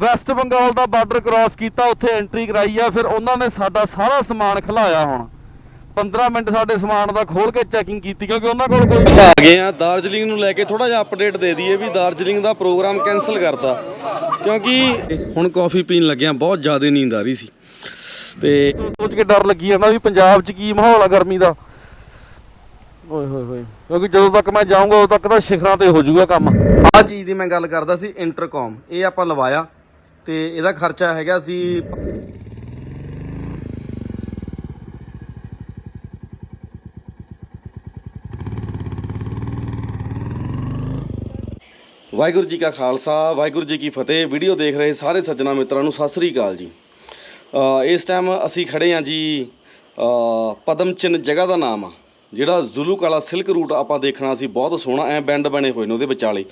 West Bengal ਦਾ border cross ਕੀਤਾ ਉੱਥੇ ਐਂਟਰੀ ਕਰਾਈ ਆ ਫਿਰ ਉਹਨਾਂ ਨੇ ਸਾਡਾ ਸਾਰਾ ਸਮਾਨ ਖਲਾਇਆ ਹੁਣ। 15 ਮਿੰਟ ਸਾਡੇ ਸਮਾਨ ਦਾ ਖੋਲ ਕੇ ਚੈਕਿੰਗ ਕੀਤੀ ਕਿਉਂਕਿ ਉਹਨਾਂ ਕੋਲ ਕੋਈ ਆ ਗਏ ਆ ਦਾਰਜਲਿੰਗ ਨੂੰ ਲੈ ਕੇ ਥੋੜਾ ਜਿਹਾ ਅਪਡੇਟ ਦੇ ਦਈਏ ਵੀ ਦਾਰਜਲਿੰਗ ਦਾ ਪ੍ਰੋਗਰਾਮ ਕੈਨਸਲ ਕਰਤਾ। ਕਿਉਂਕਿ ਹੁਣ ਕਾਫੀ ਪੀਣ ਲੱਗਿਆ ਬਹੁਤ ਜ਼ਿਆਦਾ ਨੀਂਦ ਆ ਰਹੀ ਸੀ। ਤੇ ਸੋਚ ਕੇ ਡਰ ਲੱਗੀ ਜਾਂਦਾ ਵੀ ਪੰਜਾਬ 'ਚ ਕੀ ਮਾਹੌਲ ਆ ਗਰਮੀ ਦਾ। ਓਏ ਹੋਏ ਹੋਏ ਕਿਉਂਕਿ ਜਦੋਂ ਤੱਕ ਮੈਂ ਜਾਊਂਗਾ ਉਦੋਂ ਤੱਕ ਤਾਂ ਸ਼ਿਖਰਾਂ ਤੇ ਹੋ ਜਾਊਗਾ ਕੰਮ। ਆਹ ਚੀਜ਼ ਦੀ ਮੈਂ ਗੱਲ ਕਰਦਾ ਸੀ ਇੰਟਰਕਮ ਇਹ ਆਪਾਂ ਲਵਾਇਆ। ਤੇ ਇਹਦਾ ਖਰਚਾ ਹੈਗਾ ਸੀ ਵਾਹਿਗੁਰੂ ਜੀ ਕਾ ਖਾਲਸਾ, ਵਾਹਿਗੁਰੂ ਜੀ ਕੀ ਫਤਿਹ। ਵੀਡੀਓ ਦੇਖ ਰਹੇ ਸਾਰੇ ਸੱਜਣਾ ਮਿੱਤਰਾਂ ਨੂੰ ਸਤਿ ਸ੍ਰੀ ਅਕਾਲ ਜੀ। ਇਸ ਟਾਈਮ ਅਸੀਂ ਖੜੇ ਹਾਂ ਜੀ ਪਦਮ ਚਿੰਨ ਜਗ੍ਹਾ ਦਾ ਨਾਮ ਆ। ਜਿਹੜਾ ਜ਼ੁਲੂ ਕਾਲਾ ਸਿਲਕ ਰੂਟ ਆਪਾਂ ਦੇਖਣਾ ਸੀ, ਬਹੁਤ ਸੋਹਣਾ ਐ ਬੈਂਡ ਬਣੇ ਹੋਏ ਨੇ ਉਹਦੇ ਵਿਚਾਲੇ,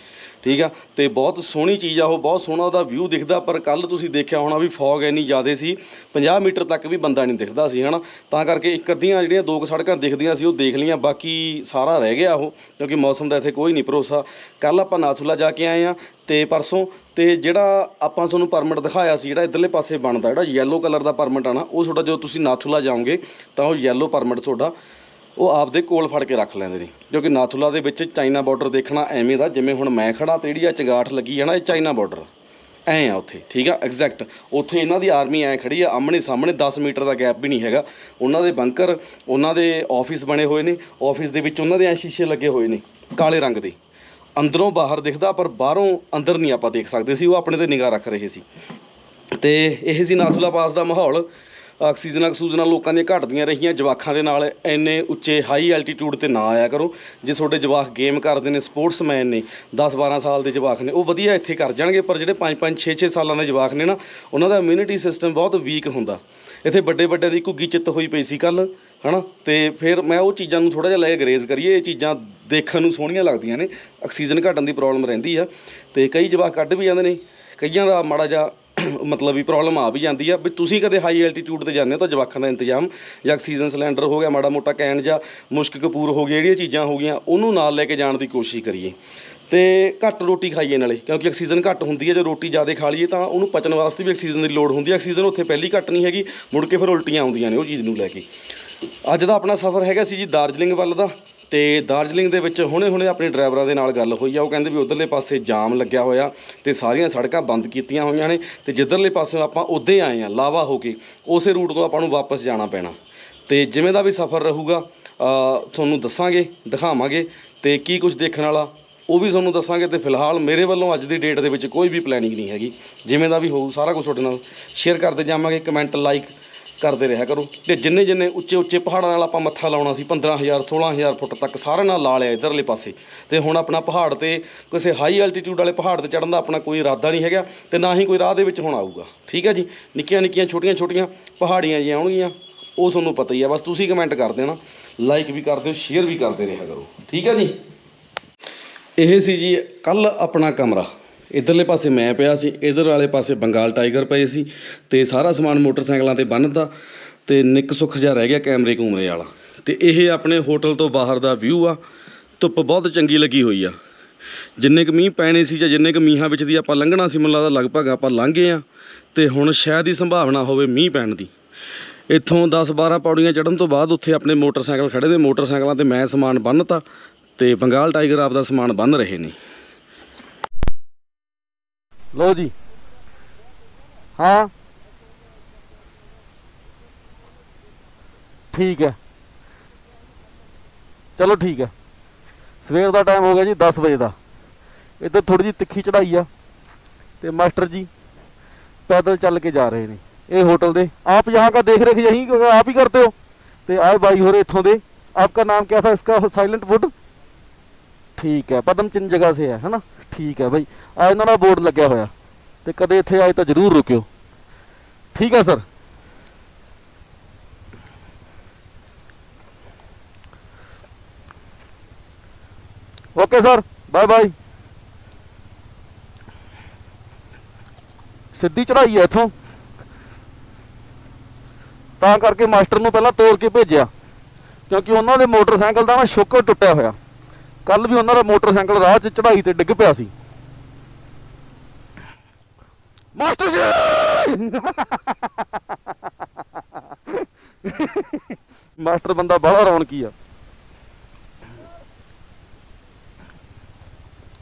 ਠੀਕ ਆ? ਤੇ ਬਹੁਤ ਸੋਹਣੀ ਚੀਜ਼ ਆ ਉਹ, ਬਹੁਤ ਸੋਹਣਾ ਉਹਦਾ ਵਿਊ ਦਿਖਦਾ, ਪਰ ਕੱਲ ਤੁਸੀਂ ਦੇਖਿਆ ਹੋਣਾ ਵੀ ਫੌਗ ਇੰਨੀ ਜ਼ਿਆਦੇ ਸੀ 50 ਮੀਟਰ ਤੱਕ ਵੀ ਬੰਦਾ ਨਹੀਂ ਦਿਖਦਾ ਸੀ, ਹਨਾ? ਤਾਂ ਕਰਕੇ ਇੱਕ ਅੱਧੀਆਂ ਜਿਹੜੀਆਂ ਦੋ ਕੁ ਸੜਕਾਂ ਦਿਖਦੀਆਂ ਸੀ, ਉਹ ਦੇਖ ਲਈਆਂ, ਬਾਕੀ ਸਾਰਾ ਰਹਿ ਗਿਆ ਉਹ, ਕਿਉਂਕਿ ਮੌਸਮ ਦਾ ਇੱਥੇ ਕੋਈ ਨਹੀਂ ਭਰੋਸਾ। ਕੱਲ ਆਪਾਂ ਨਾਥੂਲਾ ਜਾ ਕੇ ਆਏ ਆ, ਤੇ ਪਰਸੋਂ, ਤੇ ਜਿਹੜਾ ਆਪਾਂ ਤੁਹਾਨੂੰ ਪਰਮਿਟ ਦਿਖਾਇਆ ਸੀ, ਜਿਹੜਾ ਇਧਰਲੇ ਪਾਸੇ ਬਣਦਾ, ਜਿਹੜਾ ਯੈਲੋ ਕਲਰ ਦਾ ਪਰਮਿਟ ਆ ਨਾ, ਉਹ ਤੁਹਾਡਾ ਜਦੋਂ ਤੁਸੀਂ ਨਾਥੂਲਾ ਜਾਓਗੇ, ਤਾਂ ਉਹ ਯੈਲੋ ਪਰਮਿਟ ਤੁਹਾਡਾ ਉਹ ਆਪਦੇ ਕੋਲ ਫੜ ਕੇ ਰੱਖ ਲੈਂਦੇ ਨੇ। ਕਿਉਂਕਿ ਨਾਥੂਲਾ ਦੇ ਵਿੱਚ ਚਾਈਨਾ ਬਾਰਡਰ ਦੇਖਣਾ ਐਵੇਂ ਦਾ, ਜਿਵੇਂ ਹੁਣ ਮੈਂ ਖੜਾ ਤੇ ਜਿਹੜੀ ਆ ਚਗਾਠ ਲੱਗੀ ਹੈ ਨਾ, ਇਹ ਚਾਈਨਾ ਬਾਰਡਰ। ਐ ਆ ਉੱਥੇ, ਠੀਕ ਆ? ਐਗਜ਼ੈਕਟ ਉੱਥੇ ਇਹਨਾਂ ਦੀ ਆਰਮੀ ਐ ਖੜੀ ਆ, ਆਮਣੇ ਸਾਹਮਣੇ 10 ਮੀਟਰ ਦਾ ਗੈਪ ਵੀ ਨਹੀਂ ਹੈਗਾ। ਉਹਨਾਂ ਦੇ ਬੰਕਰ ਉਹਨਾਂ ਦੇ ਆਫਿਸ ਬਣੇ ਹੋਏ ਨੇ। ਆਫਿਸ ਦੇ ਵਿੱਚ ਉਹਨਾਂ ਦੇ ਐ ਸ਼ੀਸ਼ੇ ਲੱਗੇ ਹੋਏ ਨੇ, ਕਾਲੇ ਰੰਗ ਦੇ। ਅੰਦਰੋਂ ਬਾਹਰ ਦਿਖਦਾ, ਪਰ ਬਾਹਰੋਂ ਅੰਦਰ ਨਹੀਂ ਆਪਾਂ ਦੇਖ ਸਕਦੇ ਸੀ। ਉਹ ਆਪਣੇ ਤੇ ਨਿਗਾਹ ਰੱਖ ਰਹੇ ਸੀ। ਤੇ ਇਹ ਸੀ ਨਾਥੂਲਾ ਪਾਸ ਦਾ ਮਾਹੌਲ। ਆਕਸੀਜਨ ਆਕਸੀਜਨਾਂ ਲੋਕਾਂ ਦੀਆਂ ਘਟਦੀਆਂ ਰਹੀਆਂ, ਜਵਾਖਾਂ ਦੇ ਨਾਲ ਇੰਨੇ ਉੱਚੇ ਹਾਈ ਐਲਟੀਟਿਊਡ ਤੇ ਨਾ ਆਇਆ ਕਰੋ। ਜੇ ਤੁਹਾਡੇ ਜਵਾਖ ਗੇਮ ਕਰਦੇ ਨੇ ਸਪੋਰਟਸਮੈਨ ਨੇ 10 12 ਸਾਲ ਦੇ ਜਵਾਖ ਨੇ, ਉਹ ਵਧੀਆ ਇੱਥੇ ਕਰ ਜਾਣਗੇ, ਪਰ ਜਿਹੜੇ 5 5 6 6 ਸਾਲਾਂ ਦੇ ਜਵਾਖ ਨੇ ਨਾ, ਉਹਨਾਂ ਦਾ ਇਮਿਊਨਿਟੀ ਸਿਸਟਮ ਬਹੁਤ ਵੀਕ ਹੁੰਦਾ। ਇੱਥੇ ਵੱਡੇ ਵੱਡੇ ਦੀ ਘੁੱਗੀ ਚਿੱਤ ਹੋਈ ਪਈ ਸੀ ਕੱਲ ਹਨਾ? ਤੇ ਫਿਰ ਮੈਂ ਉਹ ਚੀਜ਼ਾਂ ਨੂੰ ਥੋੜਾ ਜਿਹਾ ਲੈ ਗਰੇਜ਼ ਕਰੀਏ, ਇਹ ਚੀਜ਼ਾਂ ਦੇਖਣ ਨੂੰ ਸੋਹਣੀਆਂ ਲੱਗਦੀਆਂ ਨੇ, ਆਕਸੀਜਨ ਘਟਣ ਦੀ ਪ੍ਰੋਬਲਮ ਰਹਿੰਦੀ ਆ। ਤੇ ਕਈ ਜਵਾਕ ਕੱਢ ਵੀ ਜਾਂਦੇ ਨੇ, ਕਈਆਂ ਦਾ ਮਾੜਾ ਜਿਹਾ ਮਤਲਬ ਵੀ ਪ੍ਰੋਬਲਮ ਆ ਵੀ ਜਾਂਦੀ ਆ। ਵੀ ਤੁਸੀਂ ਕਦੇ ਹਾਈ ਐਲਟੀਟਿਊਡ ਤੇ ਜਾਂਦੇ ਹੋ ਤਾਂ ਜਵਾਕਾਂ ਦਾ ਇੰਤਜ਼ਾਮ, ਜਾਂ ਆਕਸੀਜਨ ਸਿਲੰਡਰ ਹੋ ਗਿਆ, ਮਾੜਾ ਮੋਟਾ ਕੈਨ ਜਾਂ ਮੁਸ਼ਕ ਕਪੂਰ ਹੋ ਗਿਆ, ਜਿਹੜੀਆਂ ਚੀਜ਼ਾਂ ਹੋ ਗਈਆਂ, ਉਹਨੂੰ ਨਾਲ ਲੈ ਕੇ ਜਾਣ ਦੀ ਕੋਸ਼ਿਸ਼ ਕਰੀਏ। ਤੇ ਘੱਟ ਰੋਟੀ ਖਾਈਏ ਨਾਲੇ, ਕਿਉਂਕਿ ਆਕਸੀਜਨ ਘੱਟ ਹੁੰਦੀ ਹੈ, ਜੇ ਰੋਟੀ ਜ਼ਿਆਦਾ ਖਾ ਲਈਏ ਤਾਂ ਉਹਨੂੰ ਪਚਣ ਵਾਸਤੇ ਵੀ ਆਕਸੀਜਨ ਦੀ ਲੋੜ ਹੁੰਦੀ ਹੈ। ਆਕਸੀਜਨ ਉੱਥੇ ਪਹਿਲੀ ਘੱਟ ਨਹੀਂ ਹੈਗੀ, ਮੁੜ ਕੇ ਫਿਰ ਉਲਟੀਆਂ ਆਉਂਦੀਆਂ ਨੇ ਉਹ ਚੀਜ਼ ਨੂੰ ਲੈ ਕੇ। ਅੱਜ ਦਾ ਆਪਣਾ ਸਫ਼ਰ ਹੈਗਾ ਸੀ ਜੀ ਦਾਰਜਲਿੰਗ ਵੱਲ ਦਾ। ਤੇ ਦਾਰਜਲਿੰਗ ਦੇ ਵਿੱਚ ਹੁਣੇ-ਹੁਣੇ ਆਪਣੇ ਡਰਾਈਵਰਾਂ ਦੇ ਨਾਲ ਗੱਲ ਹੋਈ ਆ। ਉਹ ਕਹਿੰਦੇ ਵੀ ਉਧਰਲੇ ਪਾਸੇ ਜਾਮ ਲੱਗਿਆ ਹੋਇਆ ਤੇ ਸਾਰੀਆਂ ਸੜਕਾਂ ਬੰਦ ਕੀਤੀਆਂ ਹੋਈਆਂ ਨੇ ਤੇ ਜਿੱਧਰਲੇ ਪਾਸੇ ਆਪਾਂ ਉੱਦੇ ਆਏ ਆ, ਲਾਵਾ ਹੋ ਕੇ, ਉਸੇ ਰੂਟ ਤੋਂ ਆਪਾਂ ਨੂੰ ਵਾਪਸ ਜਾਣਾ ਪੈਣਾ। ਤੇ ਜਿਵੇਂ ਦਾ ਵੀ ਸਫ਼ਰ ਰਹੂਗਾ ਤੁਹਾਨੂੰ ਦੱਸਾਂਗੇ, ਦਿਖਾਵਾਂਗੇ ਤੇ ਕੀ ਕੁਝ ਦੇਖਣ ਵਾਲਾ, ਉਹ ਵੀ ਤੁਹਾਨੂੰ ਦੱਸਾਂਗੇ ਤੇ ਫਿਲਹਾਲ ਮੇਰੇ ਵੱਲੋਂ ਅੱਜ ਦੀ ਡੇਟ ਦੇ ਵਿੱਚ ਕੋਈ ਵੀ ਪਲੈਨਿੰਗ ਨਹੀਂ ਹੈਗੀ। ਜਿਵੇਂ ਦਾ ਵੀ ਹੋਊ, ਸਾਰਾ ਕੁਝ ਤੁਹਾਡੇ ਨਾਲ ਸ਼ੇਅਰ ਕਰਦੇ ਜਾਵਾਂਗੇ ਕਮੈਂਟ ਲਾਈਕ ਕਰਦੇ ਰਿਹਾ ਕਰੋ। ਤੇ ਜਿੰਨੇ ਜਿੰਨੇ ਉੱਚੇ ਉੱਚੇ ਪਹਾੜਾਂ ਨਾਲ ਆਪਾਂ ਮੱਥਾ ਲਾਉਣਾ ਸੀ 15000 16000 ਫੁੱਟ ਤੱਕ ਸਾਰੇ ਨਾਲ ਲਾ ਲਿਆ ਇਧਰਲੇ ਪਾਸੇ। ਤੇ ਹੁਣ ਆਪਣਾ ਪਹਾੜ ਤੇ ਕਿਸੇ ਹਾਈ ਐਲਟੀਟਿਊਡ ਵਾਲੇ ਪਹਾੜ ਤੇ ਚੜਨ ਦਾ ਆਪਣਾ ਕੋਈ ਇਰਾਦਾ ਨਹੀਂ ਹੈਗਾ ਤੇ ਨਾ ਹੀ ਕੋਈ ਰਾਹ ਦੇ ਵਿੱਚ ਹੁਣ ਆਊਗਾ। ਠੀਕ ਹੈ ਜੀ? ਨਿੱਕੀਆਂ ਨਿੱਕੀਆਂ, ਛੋਟੀਆਂ ਛੋਟੀਆਂ ਪਹਾੜੀਆਂ ਜੀ ਆਉਣਗੀਆਂ, ਉਹ ਤੁਹਾਨੂੰ ਪਤਾ ਹੀ ਆ। ਬਸ ਤੁਸੀਂ ਕਮੈਂਟ ਕਰ ਦੇਣਾ ਲਾਈਕ ਵੀ ਕਰ ਦਿਓ ਸ਼ੇਅਰ ਵੀ ਕਰਦੇ ਰਿਹਾ ਕਰੋ। ਠੀਕ ਹੈ ਜੀ? ਇਹ ਸੀ ਜੀ ਕੱਲ ਆਪਣਾ ਕਮਰਾ। ਇਧਰਲੇ ਪਾਸੇ ਮੈਂ ਪਿਆ ਸੀ, ਇਧਰ ਵਾਲੇ ਪਾਸੇ ਬੰਗਾਲ ਟਾਈਗਰ ਪਏ ਸੀ ਤੇ ਸਾਰਾ ਸਮਾਨ ਮੋਟਰਸਾਈਕਲਾਂ ਤੇ ਬੰਨ੍ਹਦਾ ਤੇ ਨਿੱਕ ਸੁੱਖ ਜਿਹਾ ਰਹਿ ਗਿਆ ਕੈਮਰੇ ਕੂਮਰੇ ਵਾਲਾ। ਤੇ ਇਹ ਆਪਣੇ ਹੋਟਲ ਤੋਂ ਬਾਹਰ ਦਾ ਵਿਊ ਆ, ਧੁੱਪ ਬਹੁਤ ਚੰਗੀ ਲੱਗੀ ਹੋਈ ਆ। ਜਿੰਨੇ ਕੁ ਮੀਂਹ ਪੈਣੇ ਸੀ ਜਾਂ ਜਿੰਨੇ ਕੁ ਮੀਂਹਾਂ ਵਿੱਚ ਦੀ ਆਪਾਂ ਲੰਘਣਾ ਸੀ, ਮੈਨੂੰ ਲੱਗਦਾ ਲਗਭਗ ਆਪਾਂ ਲੰਘ ਗਏ ਆ ਤੇ ਹੁਣ ਸ਼ਾਇਦ ਹੀ ਸੰਭਾਵਨਾ ਹੋਵੇ ਮੀਂਹ ਪੈਣ ਦੀ। ਇੱਥੋਂ 10 12 ਪੌੜੀਆਂ ਚੜਨ ਤੋਂ ਬਾਅਦ ਉੱਥੇ ਆਪਣੇ ਮੋਟਰਸਾਈਕਲ ਖੜੇ ਨੇ, ਮੋਟਰਸਾਈਕਲਾਂ ਤੇ ਮੈਂ ਸਮਾਨ ਬੰਨਤਾ ਤੇ ਬੰਗਾਲ ਟਾਈਗਰ ਆਪਦਾ ਸਮਾਨ ਬੰਨ ਰਹੇ ਨੇ। ਲੋ ਜੀ। ਹਾਂ। ਠੀਕ ਹੈ। ਚਲੋ ਠੀਕ ਹੈ। ਸਵੇਰ ਦਾ ਟਾਈਮ ਹੋ ਗਿਆ ਜੀ 10 ਵਜੇ ਦਾ। ਇੱਧਰ ਥੋੜੀ ਜੀ ਤਿੱਖੀ ਚੜਾਈ ਆ। ਤੇ ਮਾਸਟਰ ਜੀ ਪੈਦਲ ਚੱਲ ਕੇ ਜਾ ਰਹੇ ਨੇ। ਇਹ ਹੋਟਲ ਦੇ। ਆਪ ਯਹਾਂ ਕਾ ਦੇਖ ਰੇਖ ਕਿਉਂਕਿ ਆਪ ਹੀ ਕਰਦੇ ਹੋ। ਤੇ ਆਏ ਬਾਈ ਹੋਰੇ ਇੱਥੋਂ ਦੇ। ਆਪਕਾ ਨਾਮ ਕਿਆ ਥਾ? ਇਸਕਾ ਸਾਇਲੈਂਟ ਵੁੱਡ ਠੀਕ ਹੈ, ਪਦਮ ਚਿੰਨ ਜਗ੍ਹਾ ਸੇ ਹੈ ਹਨਾ ਠੀਕ ਹੈ ਬਾਈ। ਆ ਇਹਨਾਂ ਦਾ ਬੋਰਡ ਲੱਗਿਆ ਹੋਇਆ। ਤੇ ਕਦੇ ਇੱਥੇ ਆਏ ਤਾਂ ਜਰੂਰ ਰੁਕਿਓ। ਠੀਕ ਹੈ, sir? Okay, sir. Bye bye ਸਿੱਧੀ ਚੜਾਈ ਹੈ ਇੱਥੋਂ। ਤਾਂ ਕਰਕੇ ਮਾਸਟਰ ਨੂੰ ਪਹਿਲਾਂ ਤੋੜ ਕੇ ਭੇਜਿਆ। ਕਿਉਂਕਿ ਉਹਨਾਂ ਦੇ ਮੋਟਰਸਾਈਕਲ ਦਾ ਨਾ ਸ਼ੋਕਰ ਟੁੱਟਿਆ ਹੋਇਆ। ਕੱਲ ਵੀ ਉਹਨਾਂ ਦਾ ਮੋਟਰਸਾਈਕਲ ਰਾਹ 'ਚ ਚੜਾਈ ਤੇ ਡਿੱਗ ਪਿਆ ਸੀ। ਮਾਸਟਰ ਜੀ! ਮਾਸਟਰ ਬੰਦਾ ਬੜਾ ਰੌਣਕੀ ਆ।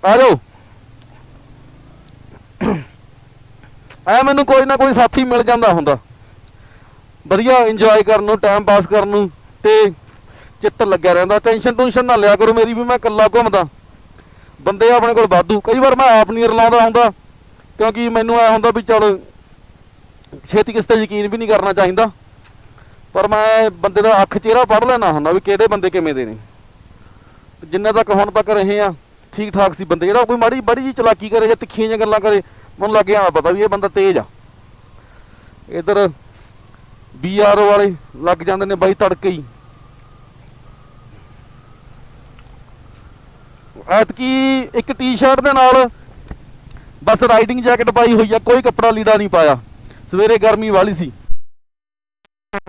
ਆ ਜਾਓ। ਐ ਮੈਨੂੰ ਕੋਈ ਨਾ ਕੋਈ ਸਾਥੀ ਮਿਲ ਜਾਂਦਾ ਹੁੰਦਾ। ਵਧੀਆ ਇੰਜੋਏ ਕਰਨ ਨੂੰ ਟਾਈਮ ਪਾਸ ਕਰਨ ਨੂੰ ਤੇ ਚਿੱਤ ਲੱਗਿਆ ਰਹਿੰਦਾ ਟੈਨਸ਼ਨ ਟੈਨਸ਼ਨ ਨਾ ਲਿਆ ਕਰੋ ਮੇਰੀ ਵੀ, ਮੈਂ ਇਕੱਲਾ ਘੁੰਮਦਾ। ਬੰਦੇ ਆਪਣੇ ਕੋਲ ਵਾਧੂ। ਕਈ ਵਾਰ ਮੈਂ ਆਪ ਨਹੀਂ ਰਲਾਉਂਦਾ ਹੁੰਦਾ, ਕਿਉਂਕਿ ਮੈਨੂੰ ਐ ਹੁੰਦਾ ਵੀ ਚਲ ਛੇਤੀ ਕਿਸ ਤੇ ਯਕੀਨ ਵੀ ਨਹੀਂ ਕਰਨਾ ਚਾਹੀਦਾ। ਪਰ ਮੈਂ ਬੰਦੇ ਦਾ ਅੱਖ ਚਿਹਰਾ ਪੜ ਲੈਣਾ ਹੁੰਦਾ ਵੀ ਕਿਹੜੇ ਬੰਦੇ ਕਿਵੇਂ ਦੇ ਨੇ। ਤੇ ਜਿੰਨਾ ਤੱਕ ਹੁਣ ਤੱਕ ਰਹੇ ਆ ਠੀਕ ਠਾਕ ਸੀ ਬੰਦੇ। ਜਿਹੜਾ ਕੋਈ ਮਾੜੀ ਬੜੀ ਜੀ ਚਲਾਕੀ ਕਰੇ, ਜਾਂ ਤਿੱਖੀਆਂ ਜਿਹੀਆਂ ਗੱਲਾਂ ਕਰੇ, ਮੈਨੂੰ ਲੱਗ ਗਿਆ ਪਤਾ ਵੀ ਇਹ ਬੰਦਾ ਤੇਜ਼ ਆ। ਇਧਰ ਬੀਆਰਓ ਵਾਲੇ ਲੱਗ ਜਾਂਦੇ ਨੇ ਬਾਈ ਤੜਕੇ ਹੀ। ਐਤਕੀ ਇੱਕ ਟੀ-ਸ਼ਰਟ ਦੇ ਨਾਲ ਬਸ ਰਾਈਡਿੰਗ ਜੈਕਟ ਪਾਈ ਹੋਈ ਆ, ਕੋਈ ਕੱਪੜਾ ਲੀੜਾ ਨਹੀਂ ਪਾਇਆ। ਸਵੇਰੇ ਗਰਮੀ ਵਾਲੀ ਸੀ।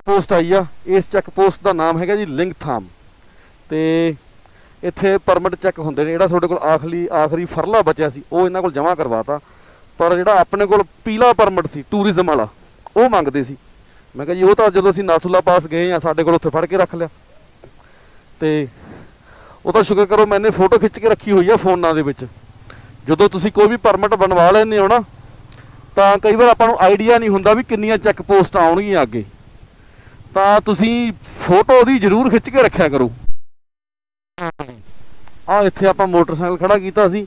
ਪੋਸਟ ਆਈ ਆ, ਇਸ ਚੈੱਕ ਪੋਸਟ ਦਾ ਨਾਮ ਹੈਗਾ ਜੀ ਲਿੰਗਥਾਮ ਤੇ ਇੱਥੇ ਪਰਮਿਟ ਚੈੱਕ ਹੁੰਦੇ ਨੇ, ਜਿਹੜਾ ਤੁਹਾਡੇ ਕੋਲ ਆਖਰੀ ਆਖਰੀ ਫਰਲਾ ਬਚਿਆ ਸੀ, ਉਹ ਇਹਨਾਂ ਕੋਲ ਜਮ੍ਹਾਂ ਕਰਵਾਤਾ। ਪਰ ਜਿਹੜਾ ਆਪਣੇ ਕੋਲ ਪੀਲਾ ਪਰਮਿਟ ਸੀ ਟੂਰਿਜ਼ਮ ਵਾਲਾ, ਉਹ ਮੰਗਦੇ ਸੀ। ਮੈਂ ਕਿਹਾ ਜੀ, ਉਹ ਤਾਂ ਜਦੋਂ ਅਸੀਂ ਨਾਥੂਲਾ ਪਾਸ ਗਏ ਆ, ਸਾਡੇ ਕੋਲ ਉੱਥੇ ਫੜ ਕੇ ਰੱਖ ਲਿਆ। ਤੇ ਉਹ ਤਾਂ ਸ਼ੁਕਰ ਕਰੋ ਮੈਨੇ ਫੋਟੋ ਖਿੱਚ ਕੇ ਰੱਖੀ ਹੋਈ ਆ ਫੋਨਾਂ ਦੇ ਵਿੱਚ। ਜਦੋਂ ਤੁਸੀਂ ਕੋਈ ਵੀ ਪਰਮਿਟ ਬਣਵਾ ਲੈਂਦੇ ਹੋ ਨਾ, ਤਾਂ ਕਈ ਵਾਰ ਆਪਾਂ ਨੂੰ ਆਈਡੀਆ ਨਹੀਂ ਹੁੰਦਾ ਵੀ ਕਿੰਨੀਆਂ ਚੈੱਕ ਪੋਸਟ ਆਉਣਗੀਆਂ ਅੱਗੇ। ਤਾਂ ਤੁਸੀਂ ਫੋਟੋ ਦੀ ਜ਼ਰੂਰ ਖਿੱਚ ਕੇ ਰੱਖਿਆ ਕਰੋ। ਆ ਇੱਥੇ ਆਪਾਂ ਮੋਟਰਸਾਈਕਲ ਖੜਾ ਕੀਤਾ ਸੀ।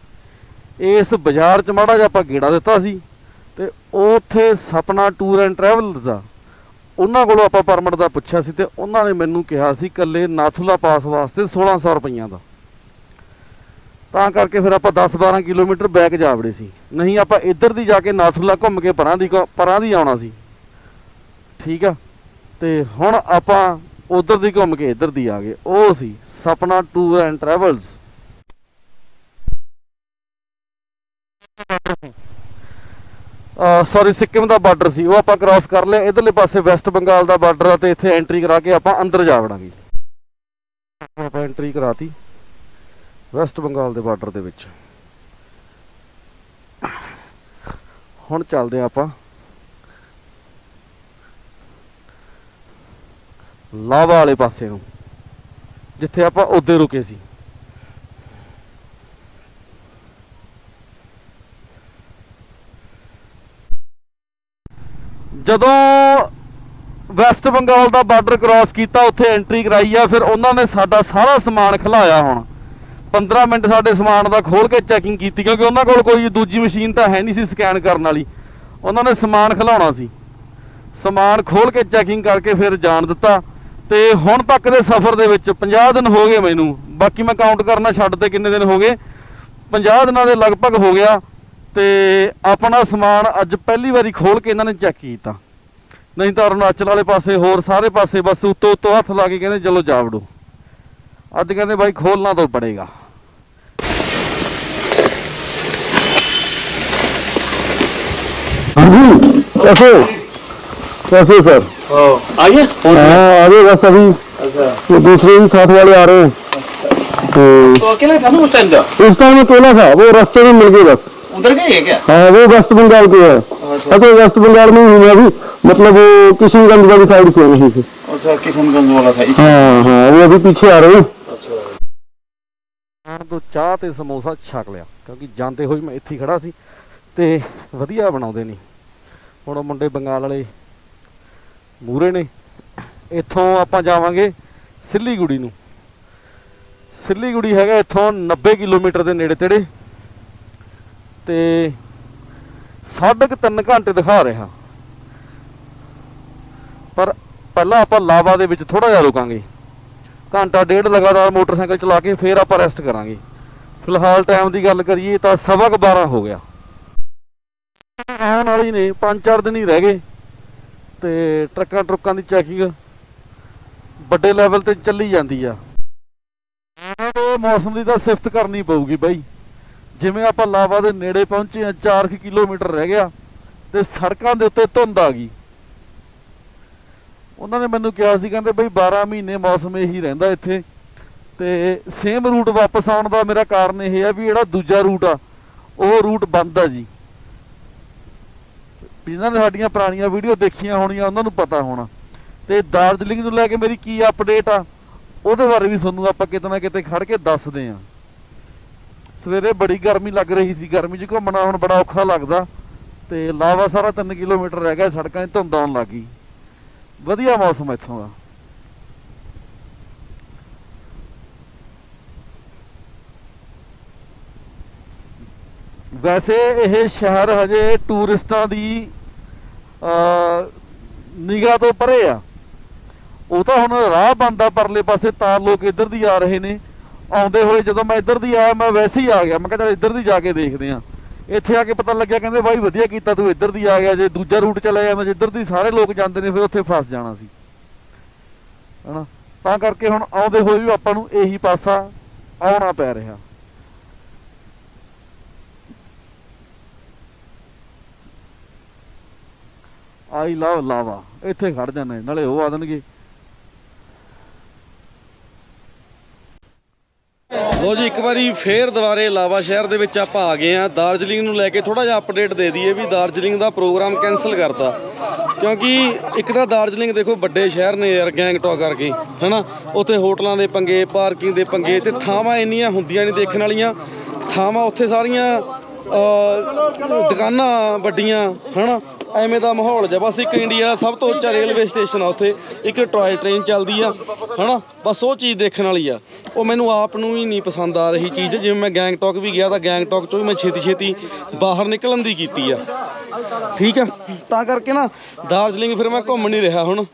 ਇਸ ਬਾਜ਼ਾਰ 'ਚ ਮਾੜਾ ਜਿਹਾ ਆਪਾਂ ਗੇੜਾ ਦਿੱਤਾ ਸੀ। ਤੇ ਉੱਥੇ ਸਪਨਾ ਟੂਰ ਐਂਡ ਟਰੈਵਲਸ ਆ। ਉਹਨਾਂ ਕੋਲੋਂ ਆਪਾਂ ਪਰਮਿਟ ਦਾ ਪੁੱਛਿਆ ਸੀ ਤੇ ਉਹਨਾਂ ਨੇ ਮੈਨੂੰ ਕਿਹਾ ਸੀ ਕੱਲੇ ਨਾਥੂਲਾ ਪਾਸ ਵਾਸਤੇ 1600 ਰੁਪਈਆ ਦਾ। ਤਾਂ ਕਰਕੇ ਫਿਰ ਆਪਾਂ 10-12 ਕਿਲੋਮੀਟਰ ਬੈਕ ਜਾ ਵੜੇ ਸੀ। ਨਹੀਂ, ਆਪਾਂ ਇੱਧਰ ਦੀ ਜਾ ਕੇ ਨਾਥੂਲਾ ਘੁੰਮ ਕੇ ਪਰਾਂ ਦੀ ਘੁ- ਪਰਾਂ ਦੀ ਆਉਣਾ ਸੀ। ਠੀਕ ਆ? ਤੇ ਹੁਣ ਆਪਾਂ ਉਧਰ ਦੀ ਘੁੰਮ ਕੇ ਇੱਧਰ ਦੀ ਆ ਗਏ। ਉਹ ਸੀ Sapna tour and travels. Sorry Sikkim the border ਸੀ, ਉਹ ਆਪਾਂ ਕ੍ਰਾਸ ਕਰ ਲਿਆ, ਇਧਰਲੇ ਪਾਸੇ ਵੈਸਟ ਬੰਗਾਲ ਦਾ ਬਾਰਡਰ ਆ ਤੇ ਇੱਥੇ ਐਂਟਰੀ ਕਰਾ ਕੇ ਆਪਾਂ ਅੰਦਰ ਜਾ ਵੜਾਂਗੇ। ਆਪਾਂ ਐਂਟਰੀ ਕਰਾਤੀ ਵੈਸਟ ਬੰਗਾਲ ਦੇ ਬਾਰਡਰ ਦੇ ਵਿੱਚ। ਹੁਣ ਚੱਲਦੇ ਆ ਆਪਾਂ। ਲਾਵਾ ਵਾਲੇ ਪਾਸੇ ਨੂੰ, ਜਿੱਥੇ ਆਪਾਂ ਉੱਦੇ ਰੁਕੇ ਸੀ। ਜਦੋਂ ਵੈਸਟ ਬੰਗਾਲ ਦਾ ਬਾਰਡਰ ਕ੍ਰਾਸ ਕੀਤਾ, ਉੱਥੇ ਐਂਟਰੀ ਕਰਾਈ ਆ, ਫਿਰ ਉਹਨਾਂ ਨੇ ਸਾਡਾ ਸਾਰਾ ਸਮਾਨ ਖਿਲਾਇਆ ਹੁਣ। 15 ਮਿੰਟ ਸਾਡੇ ਸਮਾਨ ਦਾ ਖੋਲ ਕੇ ਚੈਕਿੰਗ ਕੀਤੀ, ਕਿਉਂਕਿ ਉਹਨਾਂ ਕੋਲ ਕੋਈ ਦੂਜੀ ਮਸ਼ੀਨ ਤਾਂ ਹੈ ਨਹੀਂ ਸੀ ਸਕੈਨ ਕਰਨ ਵਾਲੀ। ਉਹਨਾਂ ਨੇ ਸਮਾਨ ਖਿਲਾਉਣਾ ਸੀ। ਸਮਾਨ ਖੋਲ ਕੇ ਚੈਕਿੰਗ ਕਰਕੇ ਫਿਰ ਜਾਣ ਦਿੱਤਾ। ਤੇ ਹੁਣ ਤੱਕ ਦੇ ਸਫ਼ਰ ਦੇ ਵਿੱਚ 50 ਦਿਨ ਹੋ ਗਏ ਮੈਨੂੰ। ਬਾਕੀ ਮੈਂ ਕਾਊਂਟ ਕਰਨਾ ਛੱਡ ਤੇ ਕਿੰਨੇ ਦਿਨ ਹੋ ਗਏ? 50 ਦਿਨਾਂ ਦੇ ਲਗਭਗ ਹੋ ਗਿਆ। ਤੇ ਆਪਣਾ ਸਮਾਨ ਅੱਜ ਪਹਿਲੀ ਵਾਰੀ ਖੋਲ ਕੇ ਇਹਨਾਂ ਨੇ ਚੈੱਕ ਕੀਤਾ ਨਹੀਂ ਤਾਂ ਅਰੁਣਾਚਲ ਵਾਲੇ ਪਾਸੇ ਹੋਰ ਸਾਰੇ ਪਾਸੇ ਬਸ ਉੱਤੋਂ ਉੱਤੋਂ ਹੱਥ ਲਾ ਕੇ ਕਹਿੰਦੇ ਚਲੋ ਜਾ ਵੜੋ ਅੱਜ ਕਹਿੰਦੇ ਬਾਈ ਖੋਲਣਾ ਤਾਂ ਪੜੇਗਾ हाँ जी कैसे कैसे सर ਆਈਏ हाँ आ गए बस अभी ਅੱਛਾ वो दूसरे भी साथ वाले आ रहे हैं तो तो अकेले था ना उस टाइम का उस टाइम में अकेला था वो रास्ते में मिल गए बस उधर गए है क्या हाँ वो वेस्ट बंगाल के है अच्छा अरे वेस्ट बंगाल में ही हूँ मैं अभी मतलब वो किशनगंज वाली साइड से है यहीं से अच्छा किशनगंज वाला था इस हाँ हाँ वो अभी पीछे आ रहे हैं अच्छा ਖਾਣ ਤੋਂ ਚਾਹ ਤੇ ਸਮੋਸਾ ਛਕ ਲਿਆ ਕਿਉਂਕਿ ਜਾਂਦੇ ਹੋਈ ਮੈਂ ਇੱਥੇ ਹੀ ਖੜਾ ਸੀ ਤੇ ਵਧੀਆ ਬਣਾਉਂਦੇ ਨੇ ਹੁਣ ਉਹ ਮੁੰਡੇ ਬੰਗਾਲ ਵਾਲੇ ਮੂਰੇ ਨੇ ਇੱਥੋਂ ਆਪਾਂ ਜਾਵਾਂਗੇ ਸਿੱਲੀਗੁੜੀ ਨੂੰ ਸਿੱਲੀਗੁੜੀ ਹੈਗਾ ਇੱਥੋਂ 90 ਕਿਲੋਮੀਟਰ ਦੇ ਨੇੜੇ ਤੇੜੇ ਤੇ ਸਾਢੇ ਕੁ ਤਿੰਨ ਘੰਟੇ ਦਿਖਾ ਰਿਹਾ। ਪਰ ਪਹਿਲਾਂ ਆਪਾਂ ਲਾਵਾ ਦੇ ਵਿੱਚ ਥੋੜਾ ਜਿਹਾ ਰੁਕਾਂਗੇ। ਘੰਟਾ ਡੇਢ ਲਗਾਤਾਰ ਮੋਟਰਸਾਈਕਲ ਚਲਾ ਕੇ ਫੇਰ ਆਪਾਂ ਰੈਸਟ ਕਰਾਂਗੇ। ਫਿਲਹਾਲ ਟਾਈਮ ਦੀ ਗੱਲ ਕਰੀਏ ਤਾਂ ਸਵਾ ਕੁ 12 ਹੋ ਗਿਆ। ਆਉਣ ਵਾਲੀ ਨੇ 5-4 ਦਿਨ ਹੀ ਰਹਿ ਗਏ ਤੇ ਟਰੱਕਾਂ ਟਰੁੱਕਾਂ ਦੀ ਚੈਕਿੰਗ ਵੱਡੇ ਲੈਵਲ ਤੇ ਚੱਲੀ ਜਾਂਦੀ ਆ। ਮੌਸਮ ਦੀ ਤਾਂ ਸਿਫਤ ਕਰਨੀ ਪਊਗੀ ਬਾਈ। ਜਿਵੇਂ ਆਪਾਂ ਲਾਵਾ ਦੇ ਨੇੜੇ ਪਹੁੰਚੇ ਆ 4 ਕਿਲੋਮੀਟਰ ਰਹਿ ਗਿਆ ਤੇ ਸੜਕਾਂ ਦੇ ਉੱਤੇ ਧੁੰਦ ਆ ਗਈ। ਉਹਨਾਂ ਨੇ ਮੈਨੂੰ ਕਿਹਾ ਸੀ, ਕਹਿੰਦੇ ਬਈ 12 ਮਹੀਨੇ ਮੌਸਮ ਇਹੀ ਰਹਿੰਦਾ ਇੱਥੇ ਤੇ ਸੇਮ ਰੂਟ ਵਾਪਸ ਆਉਣ ਦਾ ਮੇਰਾ ਕਾਰਨ ਇਹ ਹੈ ਵੀ ਜਿਹੜਾ ਦੂਜਾ ਰੂਟ ਆ, ਉਹ ਰੂਟ ਬੰਦ ਆ ਜੀ। ਜਿਨ੍ਹਾਂ ਨੇ ਸਾਡੀਆਂ ਪੁਰਾਣੀਆਂ ਵੀਡੀਓ ਦੇਖੀਆਂ ਹੋਣੀਆਂ, ਉਹਨਾਂ ਨੂੰ ਪਤਾ ਹੋਣਾ। ਤੇ ਦਾਰਜਲਿੰਗ ਨੂੰ ਲੈ ਕੇ ਮੇਰੀ ਕੀ ਅਪਡੇਟ ਆ, ਉਹਦੇ ਬਾਰੇ ਵੀ ਤੁਹਾਨੂੰ ਆਪਾਂ ਕਿਤੇ ਨਾ ਕਿਤੇ ਖੜ ਕੇ ਦੱਸਦੇ ਆ ਸਵੇਰੇ ਬੜੀ ਗਰਮੀ ਲੱਗ ਰਹੀ ਸੀ, ਗਰਮੀ 'ਚ ਘੁੰਮਣਾ ਹੁਣ ਬੜਾ ਔਖਾ ਲੱਗਦਾ। ਤੇ ਲਾਵਾ ਸਾਰਾ 3 ਕਿਲੋਮੀਟਰ ਰਹਿ ਗਿਆ, ਸੜਕਾਂ 'ਚ ਧੁੰਦ ਆਉਣ ਲੱਗੀ ਵਧੀਆ ਮੌਸਮ ਇੱਥੋਂ ਦਾ। ਵੈਸੇ ਇਹ ਸ਼ਹਿਰ ਹਜੇ ਟੂਰਿਸਟਾਂ ਦੀ ਨਿਗਾਹ ਤੋਂ ਪਰੇ ਆ। ਉਹ ਤਾਂ ਹੁਣ ਰਾਹ ਬੰਦਾ ਪਰਲੇ ਪਾਸੇ, ਤਾਂ ਲੋਕ ਇੱਧਰ ਦੀ ਆ ਰਹੇ ਨੇ। ਆਉਂਦੇ ਹੋਏ ਜਦੋਂ ਮੈਂ ਇੱਧਰ ਦੀ ਆਇਆ, ਮੈਂ ਵੈਸੇ ਹੀ ਆ ਗਿਆ। ਮੈਂ ਕਿਹਾ ਚਲ ਇੱਧਰ ਦੀ ਜਾ ਕੇ ਦੇਖਦੇ ਆ ਇੱਥੇ ਆ ਕੇ ਪਤਾ ਲੱਗਿਆ, ਕਹਿੰਦੇ ਬਾਈ ਵਧੀਆ ਕੀਤਾ ਤੂੰ ਇੱਧਰ ਦੀ ਆ ਗਿਆ। ਜੇ ਦੂਜਾ ਰੂਟ ਚਲਾ ਜਾਂਦਾ ਜਿੱਧਰ ਦੀ ਸਾਰੇ ਲੋਕ ਜਾਂਦੇ ਨੇ, ਫਿਰ ਉੱਥੇ ਫਸ ਜਾਣਾ ਸੀ। ਹਨਾ? ਤਾਂ ਕਰਕੇ ਹੁਣ ਆਉਂਦੇ ਹੋਏ ਵੀ ਆਪਾਂ ਨੂੰ ਇਹੀ ਪਾਸਾ ਆਉਣਾ ਪੈ ਰਿਹਾ। I love Lava. ਇੱਥੇ ਖੜ ਜਾਂਦੇ ਨਾਲੇ ਉਹ ਆ ਦੇਣਗੇ। ਲੋ ਜੀ, ਇੱਕ ਵਾਰੀ ਫੇਰ ਦੁਬਾਰੇ ਲਾਵਾ ਸ਼ਹਿਰ ਦੇ ਵਿੱਚ ਆਪਾਂ ਆ ਗਏ ਆ ਦਾਰਜਲਿੰਗ ਨੂੰ ਲੈ ਕੇ ਥੋੜਾ ਜਿਹਾ ਅਪਡੇਟ ਦੇ ਦਈਏ ਵੀ ਦਾਰਜਲਿੰਗ ਦਾ ਪ੍ਰੋਗਰਾਮ ਕੈਨਸਲ ਕਰਤਾ। ਕਿਉਂਕਿ ਇੱਕ ਤਾਂ ਦਾਰਜਲਿੰਗ ਦੇਖੋ ਵੱਡੇ ਸ਼ਹਿਰ ਨੇ ਯਾਰ, ਗੈਂਗਟੌਕ ਕਰਕੇ, ਹਨਾ? ਉੱਥੇ ਹੋਟਲਾਂ ਦੇ ਪੰਗੇ, ਪਾਰਕਿੰਗ ਦੇ ਪੰਗੇ ਤੇ ਥਾਵਾਂ ਇੰਨੀਆਂ ਹੁੰਦੀਆਂ ਨਹੀਂ ਦੇਖਣ ਵਾਲੀਆਂ। ਥਾਵਾਂ ਉੱਥੇ ਸਾਰੀਆਂ ਦੁਕਾਨਾਂ ਵੱਡੀਆਂ, ਹਨਾ? ਐਵੇਂ ਦਾ ਮਾਹੌਲ ਜਿਹਾ। ਬਸ ਇੱਕ ਇੰਡੀਆ ਦਾ ਸਭ ਤੋਂ ਉੱਚਾ ਰੇਲਵੇ ਸਟੇਸ਼ਨ ਆ ਉੱਥੇ। ਇੱਕ ਟੋਏ ਟ੍ਰੇਨ ਚੱਲਦੀ ਆ, ਹਨਾ? ਬਸ ਉਹ ਚੀਜ਼ ਦੇਖਣ ਵਾਲੀ ਆ। ਉਹ ਮੈਨੂੰ ਆਪ ਨੂੰ ਹੀ ਨਹੀਂ ਪਸੰਦ ਆ ਰਹੀ ਚੀਜ਼। ਜਿਵੇਂ ਮੈਂ ਗੈਂਗਟੌਕ ਵੀ ਗਿਆ ਤਾਂ ਗੈਂਗਟੌਕ ਚੋਂ ਵੀ ਮੈਂ ਛੇਤੀ ਛੇਤੀ ਬਾਹਰ ਨਿਕਲਣ ਦੀ ਕੀਤੀ ਆ। ਠੀਕ ਆ? ਤਾਂ ਕਰਕੇ ਨਾ ਦਾਰਜਲਿੰਗ ਫਿਰ ਮੈਂ ਘੁੰਮ ਨਹੀਂ ਰਿਹਾ ਹੁਣ।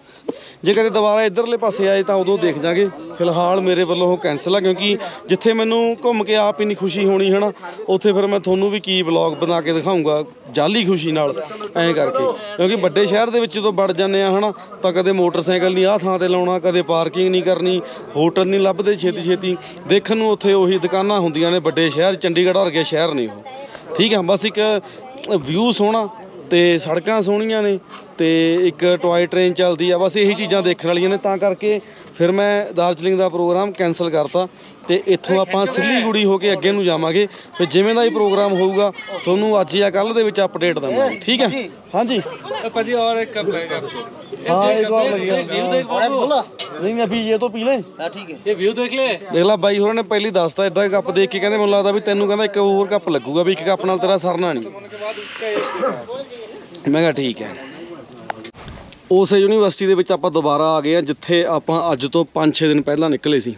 ਜੇ ਕਦੇ ਦੁਬਾਰਾ ਇਧਰਲੇ ਪਾਸੇ ਆਏ ਤਾਂ ਉਦੋਂ ਦੇਖ ਜਾਾਂਗੇ। ਫਿਲਹਾਲ ਮੇਰੇ ਵੱਲੋਂ ਉਹ ਕੈਨਸਲ ਆ ਕਿਉਂਕਿ ਜਿੱਥੇ ਮੈਨੂੰ ਘੁੰਮ ਕੇ ਆਪ ਇੰਨੀ ਖੁਸ਼ੀ ਹੋਣੀ ਹੈ ਨਾ ਉੱਥੇ ਫਿਰ ਮੈਂ ਤੁਹਾਨੂੰ ਵੀ ਕੀ ਵਲੌਗ ਬਣਾ ਕੇ ਦਿਖਾਉਂਗਾ ਜਾਲੀ ਖੁਸ਼ੀ ਨਾਲ, ਐਂ ਕਰਕੇ। ਕਿਉਂਕਿ ਵੱਡੇ ਸ਼ਹਿਰ ਦੇ ਵਿੱਚ ਜਦੋਂ ਵੜ ਜਾਂਦੇ ਆ ਹਨਾ, ਤਾਂ ਕਦੇ ਮੋਟਰਸਾਈਕਲ ਨਹੀਂ, ਆਹ ਥਾਂ ਤੇ ਲਾਉਣਾ, ਕਦੇ ਪਾਰਕਿੰਗ ਨਹੀਂ ਕਰਨੀ, ਹੋਟਲ ਨਹੀਂ ਲੱਭਦੇ ਛੇਤੀ ਛੇਤੀ ਦੇਖਣ ਨੂੰ ਉੱਥੇ ਉਹੀ ਦੁਕਾਨਾਂ ਹੁੰਦੀਆਂ ਨੇ ਵੱਡੇ ਸ਼ਹਿਰ, ਚੰਡੀਗੜ੍ਹ ਵਰਗੇ ਸ਼ਹਿਰ ਨਹੀਂ ਉਹ। ਠੀਕ ਹੈ ਬਸ ਇੱਕ ਵਿਊ ਸੋਹਣਾ ਤੇ ਸੜਕਾਂ ਸੋਹਣੀਆਂ ਨੇ ਤੇ ਇੱਕ ਟੋਏ ਟ੍ਰੇਨ ਚੱਲਦੀ ਆ, ਬਸ ਇਹੀ ਚੀਜ਼ਾਂ ਦੇਖਣ ਵਾਲੀਆਂ ਨੇ, ਤਾਂ ਕਰਕੇ ਫਿਰ ਮੈਂ ਦਾਰਜਲਿੰਗ ਦਾ ਪ੍ਰੋਗਰਾਮ ਕੈਨਸਲ ਕਰਤਾ ਤੇ ਇੱਥੋਂ ਆਪਾਂ ਸਿੱਲੀਗੁੜੀ ਹੋ ਕੇ ਅੱਗੇ ਨੂੰ ਜਾਵਾਂਗੇ ਤੇ ਜਿਵੇਂ ਦਾ ਹੀ ਪ੍ਰੋਗਰਾਮ ਹੋਊਗਾ ਤੁਹਾਨੂੰ ਅੱਜ ਜਾਂ ਕੱਲ ਦੇ ਵਿੱਚ ਅਪਡੇਟ ਦਵਾਂਗੇ ਠੀਕ ਹੈ ਹਾਂਜੀ ਭਾਜੀ और एक कप लगेगा हाँ एक और लगेगा व्यू देख बाबू ਨਹੀਂ ਅਭੀ ਇਹ ਤੋਂ ਪੀ ਲੈ ये व्यू देख ले ਦੇਖ ਲੈ ਬਾਈ ਹੋਰਾਂ ਨੇ ਪਹਿਲੀ ਦੱਸਤਾ ਇਦਾਂ ਕੱਪ ਦੇਖ ਕੇ ਕਹਿੰਦੇ ਮੈਨੂੰ ਲੱਗਦਾ ਵੀ ਤੈਨੂੰ ਕਹਿੰਦਾ ਇੱਕ ਹੋਰ ਕੱਪ ਲੱਗੂਗਾ ਵੀ ਇੱਕ ਕੱਪ ਨਾਲ ਤੇਰਾ ਸਰਨਾ ਨਹੀਂ ਮੈਂ ਕਿਹਾ ਠੀਕ ਹੈ ਉਸੇ ਯੂਨੀਵਰਸਿਟੀ ਦੇ ਵਿੱਚ ਆਪਾਂ ਦੁਬਾਰਾ ਆ ਗਏ ਆ ਜਿੱਥੇ ਆਪਾਂ ਅੱਜ ਤੋਂ 5-6 ਦਿਨ ਪਹਿਲਾਂ ਨਿਕਲੇ ਸੀ।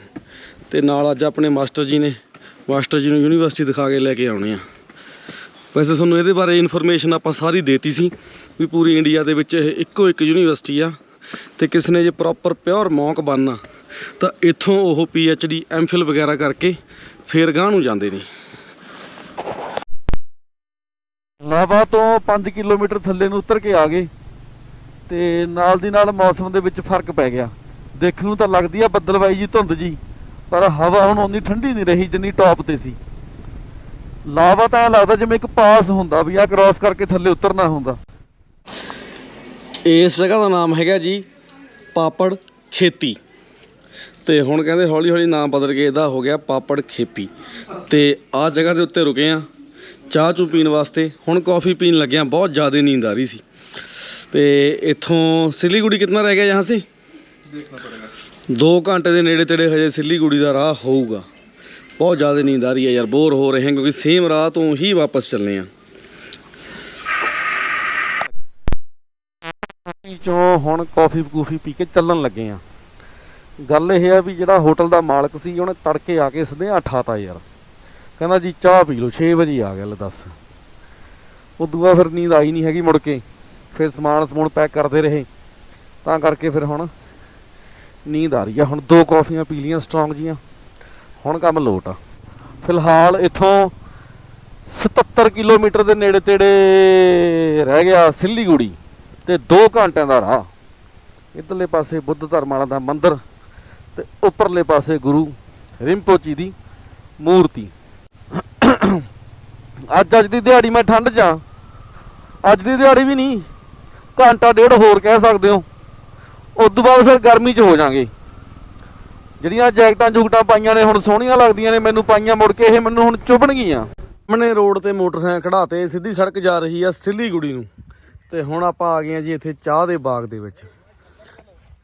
ਤੇ ਨਾਲ ਅੱਜ ਆਪਣੇ ਮਾਸਟਰ ਜੀ ਨੇ, ਮਾਸਟਰ ਜੀ ਨੂੰ ਯੂਨੀਵਰਸਿਟੀ ਦਿਖਾ ਕੇ ਲੈ ਕੇ ਆਉਣੇ ਆ ਵੈਸੇ ਤੁਹਾਨੂੰ ਇਹਦੇ ਬਾਰੇ ਇਨਫੋਰਮੇਸ਼ਨ ਆਪਾਂ ਸਾਰੀ ਦੇਤੀ ਸੀ ਵੀ ਪੂਰੀ ਇੰਡੀਆ ਦੇ ਵਿੱਚ ਇਹ ਇੱਕੋ ਇੱਕ ਯੂਨੀਵਰਸਿਟੀ ਆ ਤੇ ਕਿਸ ਨੇ ਜੇ ਪ੍ਰੋਪਰ ਪਿਓਰ ਮੌਂਕ ਬਣਨਾ, ਤਾਂ ਇੱਥੋਂ ਉਹ ਡੀ ਐਮਫਿਲ ਵਗੈਰਾ ਕਰਕੇ ਫੇਰ ਗਾਂਹ ਨੂੰ ਜਾਂਦੇ ਨੇ। ਲਾਵਾ ਤੋਂ 5 ਕਿਲੋਮੀਟਰ ਥੱਲੇ ਨੂੰ ਉਤਰ ਕੇ ਆ ਗਏ। ਤੇ ਨਾਲ ਦੀ ਨਾਲ ਮੌਸਮ ਦੇ ਵਿੱਚ ਫ਼ਰਕ ਪੈ ਗਿਆ। ਦੇਖਣ ਨੂੰ ਤਾਂ ਲੱਗਦੀ ਆ ਬੱਦਲਵਾਈ ਜੀ, ਧੁੰਦ ਜੀ, ਪਰ ਹਵਾ ਹੁਣ ਉਨੀ ਠੰਡੀ ਨਹੀਂ ਰਹੀ ਜਿੰਨੀ ਟੌਪ ਤੇ ਸੀ। ਲਾਵਾ ਤਾਂ ਐਂ ਲੱਗਦਾ ਜਿਵੇਂ ਇੱਕ ਪਾਸ ਹੁੰਦਾ ਵੀ ਆ ਕ੍ਰਾਸ ਕਰਕੇ ਥੱਲੇ ਉਤਰਨਾ ਹੁੰਦਾ। ਇਸ ਜਗ੍ਹਾ ਦਾ ਨਾਮ ਹੈਗਾ ਜੀ ਪਾਪੜ ਖੇਤੀ। ਤੇ ਹੁਣ ਕਹਿੰਦੇ ਹੌਲੀ ਹੌਲੀ ਨਾਮ ਬਦਲ ਕੇ ਇਹਦਾ ਹੋ ਗਿਆ ਪਾਪੜ ਖੇਪੀ ਤੇ ਆਹ ਜਗ੍ਹਾ ਦੇ ਉੱਤੇ ਰੁਕੇ ਆ। ਚਾਹ ਚੂ ਪੀਣ ਵਾਸਤੇ ਹੁਣ ਕਾਫੀ ਪੀਣ ਲੱਗਿਆ, ਬਹੁਤ ਜ਼ਿਆਦਾ ਨੀਂਦ ਆ ਰਹੀ ਸੀ। ਤੇ ਇੱਥੋਂ ਸਿਲੀਗੁੜੀ ਕਿੰਨਾ ਰਹਿ ਗਿਆ ਯਹਾਂ ਸੇ? ਦੇਖਣਾ ਪੜੇਗਾ 2 ਘੰਟੇ ਦੇ ਨੇੜੇ ਤੇੜੇ ਹਜੇ ਸਿਲੀਗੁੜੀ ਦਾ ਰਾਹ ਹੋਊਗਾ। ਬਹੁਤ ਜ਼ਿਆਦਾ ਨੀਂਦ ਆ ਰਹੀ ਹੈ ਯਾਰ ਬੋਰ ਹੋ ਰਹੇ ਹਾਂ ਕਿਉਂਕਿ ਸੇਮ ਰਾਹ ਤੋਂ ਹੀ ਵਾਪਸ ਚੱਲਨੇ ਆ ਚੋਂ ਹੁਣ ਕਾਫੀ ਕੂਫੀ ਪੀ ਕੇ ਚੱਲਣ ਲੱਗੇ ਆ ਗੱਲ ਇਹ ਆ ਵੀ ਜਿਹੜਾ ਹੋਟਲ ਦਾ ਮਾਲਕ ਸੀ, ਉਹਨੇ ਤੜਕੇ ਆ ਕੇ ਸਦੇ ਠਾਤਾ ਯਾਰ। ਕਹਿੰਦਾ ਜੀ ਚਾਹ ਪੀ ਲਓ 6 ਵਜੇ ਆ ਗਿਆ, ਲੈ ਦੱਸ। ਉਦੋਂ ਬਾਅਦ ਫਿਰ ਨੀਂਦ ਆਈ ਨਹੀਂ ਹੈਗੀ ਮੁੜ ਕੇ। ਫਿਰ ਸਮਾਨ ਸਮੂਨ ਪੈਕ ਕਰਦੇ ਰਹੇ। ਤਾਂ ਕਰਕੇ ਫਿਰ ਹੁਣ ਨੀਂਦ ਆ ਰਹੀ ਆ। ਹੁਣ ਦੋ ਕੌਫੀਆਂ ਪੀ ਲੀਆਂ ਸਟਰੋਂਗ ਜੀਆਂ। ਹੁਣ ਕੰਮ ਲੋਟ ਆ। ਫਿਲਹਾਲ ਇੱਥੋਂ 77 ਕਿਲੋਮੀਟਰ ਦੇ ਨੇੜੇ ਤੇੜੇ ਰਹਿ ਗਿਆ ਸਿੱਲੀਗੁੜੀ ਤੇ 2 ਘੰਟਿਆਂ ਦਾ ਰਾਹ। ਇਧਰਲੇ ਪਾਸੇ ਬੁੱਧ ਧਰਮਾਂ ਦਾ ਮੰਦਿਰ ਤੇ ਉੱਪਰਲੇ ਪਾਸੇ ਗੁਰੂ ਰਿੰਪੋਚੀ ਦੀ ਮੂਰਤੀ। ਅੱਜ ਅੱਜ ਦੀ ਦਿਹਾੜੀ ਮੈਂ ਠੰਡ 'ਚ ਅੱਜ ਦੀ ਦਿਹਾੜੀ ਵੀ ਨਹੀਂ। ਘੰਟਾ ਡੇਢ ਹੋਰ ਕਹਿ ਸਕਦੇ ਹੋ। ਉਸ ਤੋਂ ਬਾਅਦ ਫਿਰ ਗਰਮੀ 'ਚ ਹੋ ਜਾਾਂਗੇ। ਜਿਹੜੀਆਂ ਜੈਕਟਾਂ ਜੁਕਟਾਂ ਪਾਈਆਂ ਨੇ, ਹੁਣ ਸੋਹਣੀਆਂ ਲੱਗਦੀਆਂ ਨੇ, ਮੈਨੂੰ ਪਾਈਆਂ ਮੁੜ ਕੇ ਇਹ ਮੈਨੂੰ ਹੁਣ ਚੁਭਣਗੀਆਂ। ਸਾਹਮਣੇ ਰੋਡ ਤੇ ਮੋਟਰਸਾਈਕਲ ਖੜਾਤੇ ਸਿੱਧੀ ਸੜਕ ਜਾ ਰਹੀ ਆ ਸਿੱਲੀਗੁੜੀ ਨੂੰ। ਤੇ ਹੁਣ ਆਪਾਂ ਆ ਗਏ ਆ ਜੀ ਇੱਥੇ ਚਾਹ ਦੇ ਬਾਗ ਦੇ ਵਿੱਚ।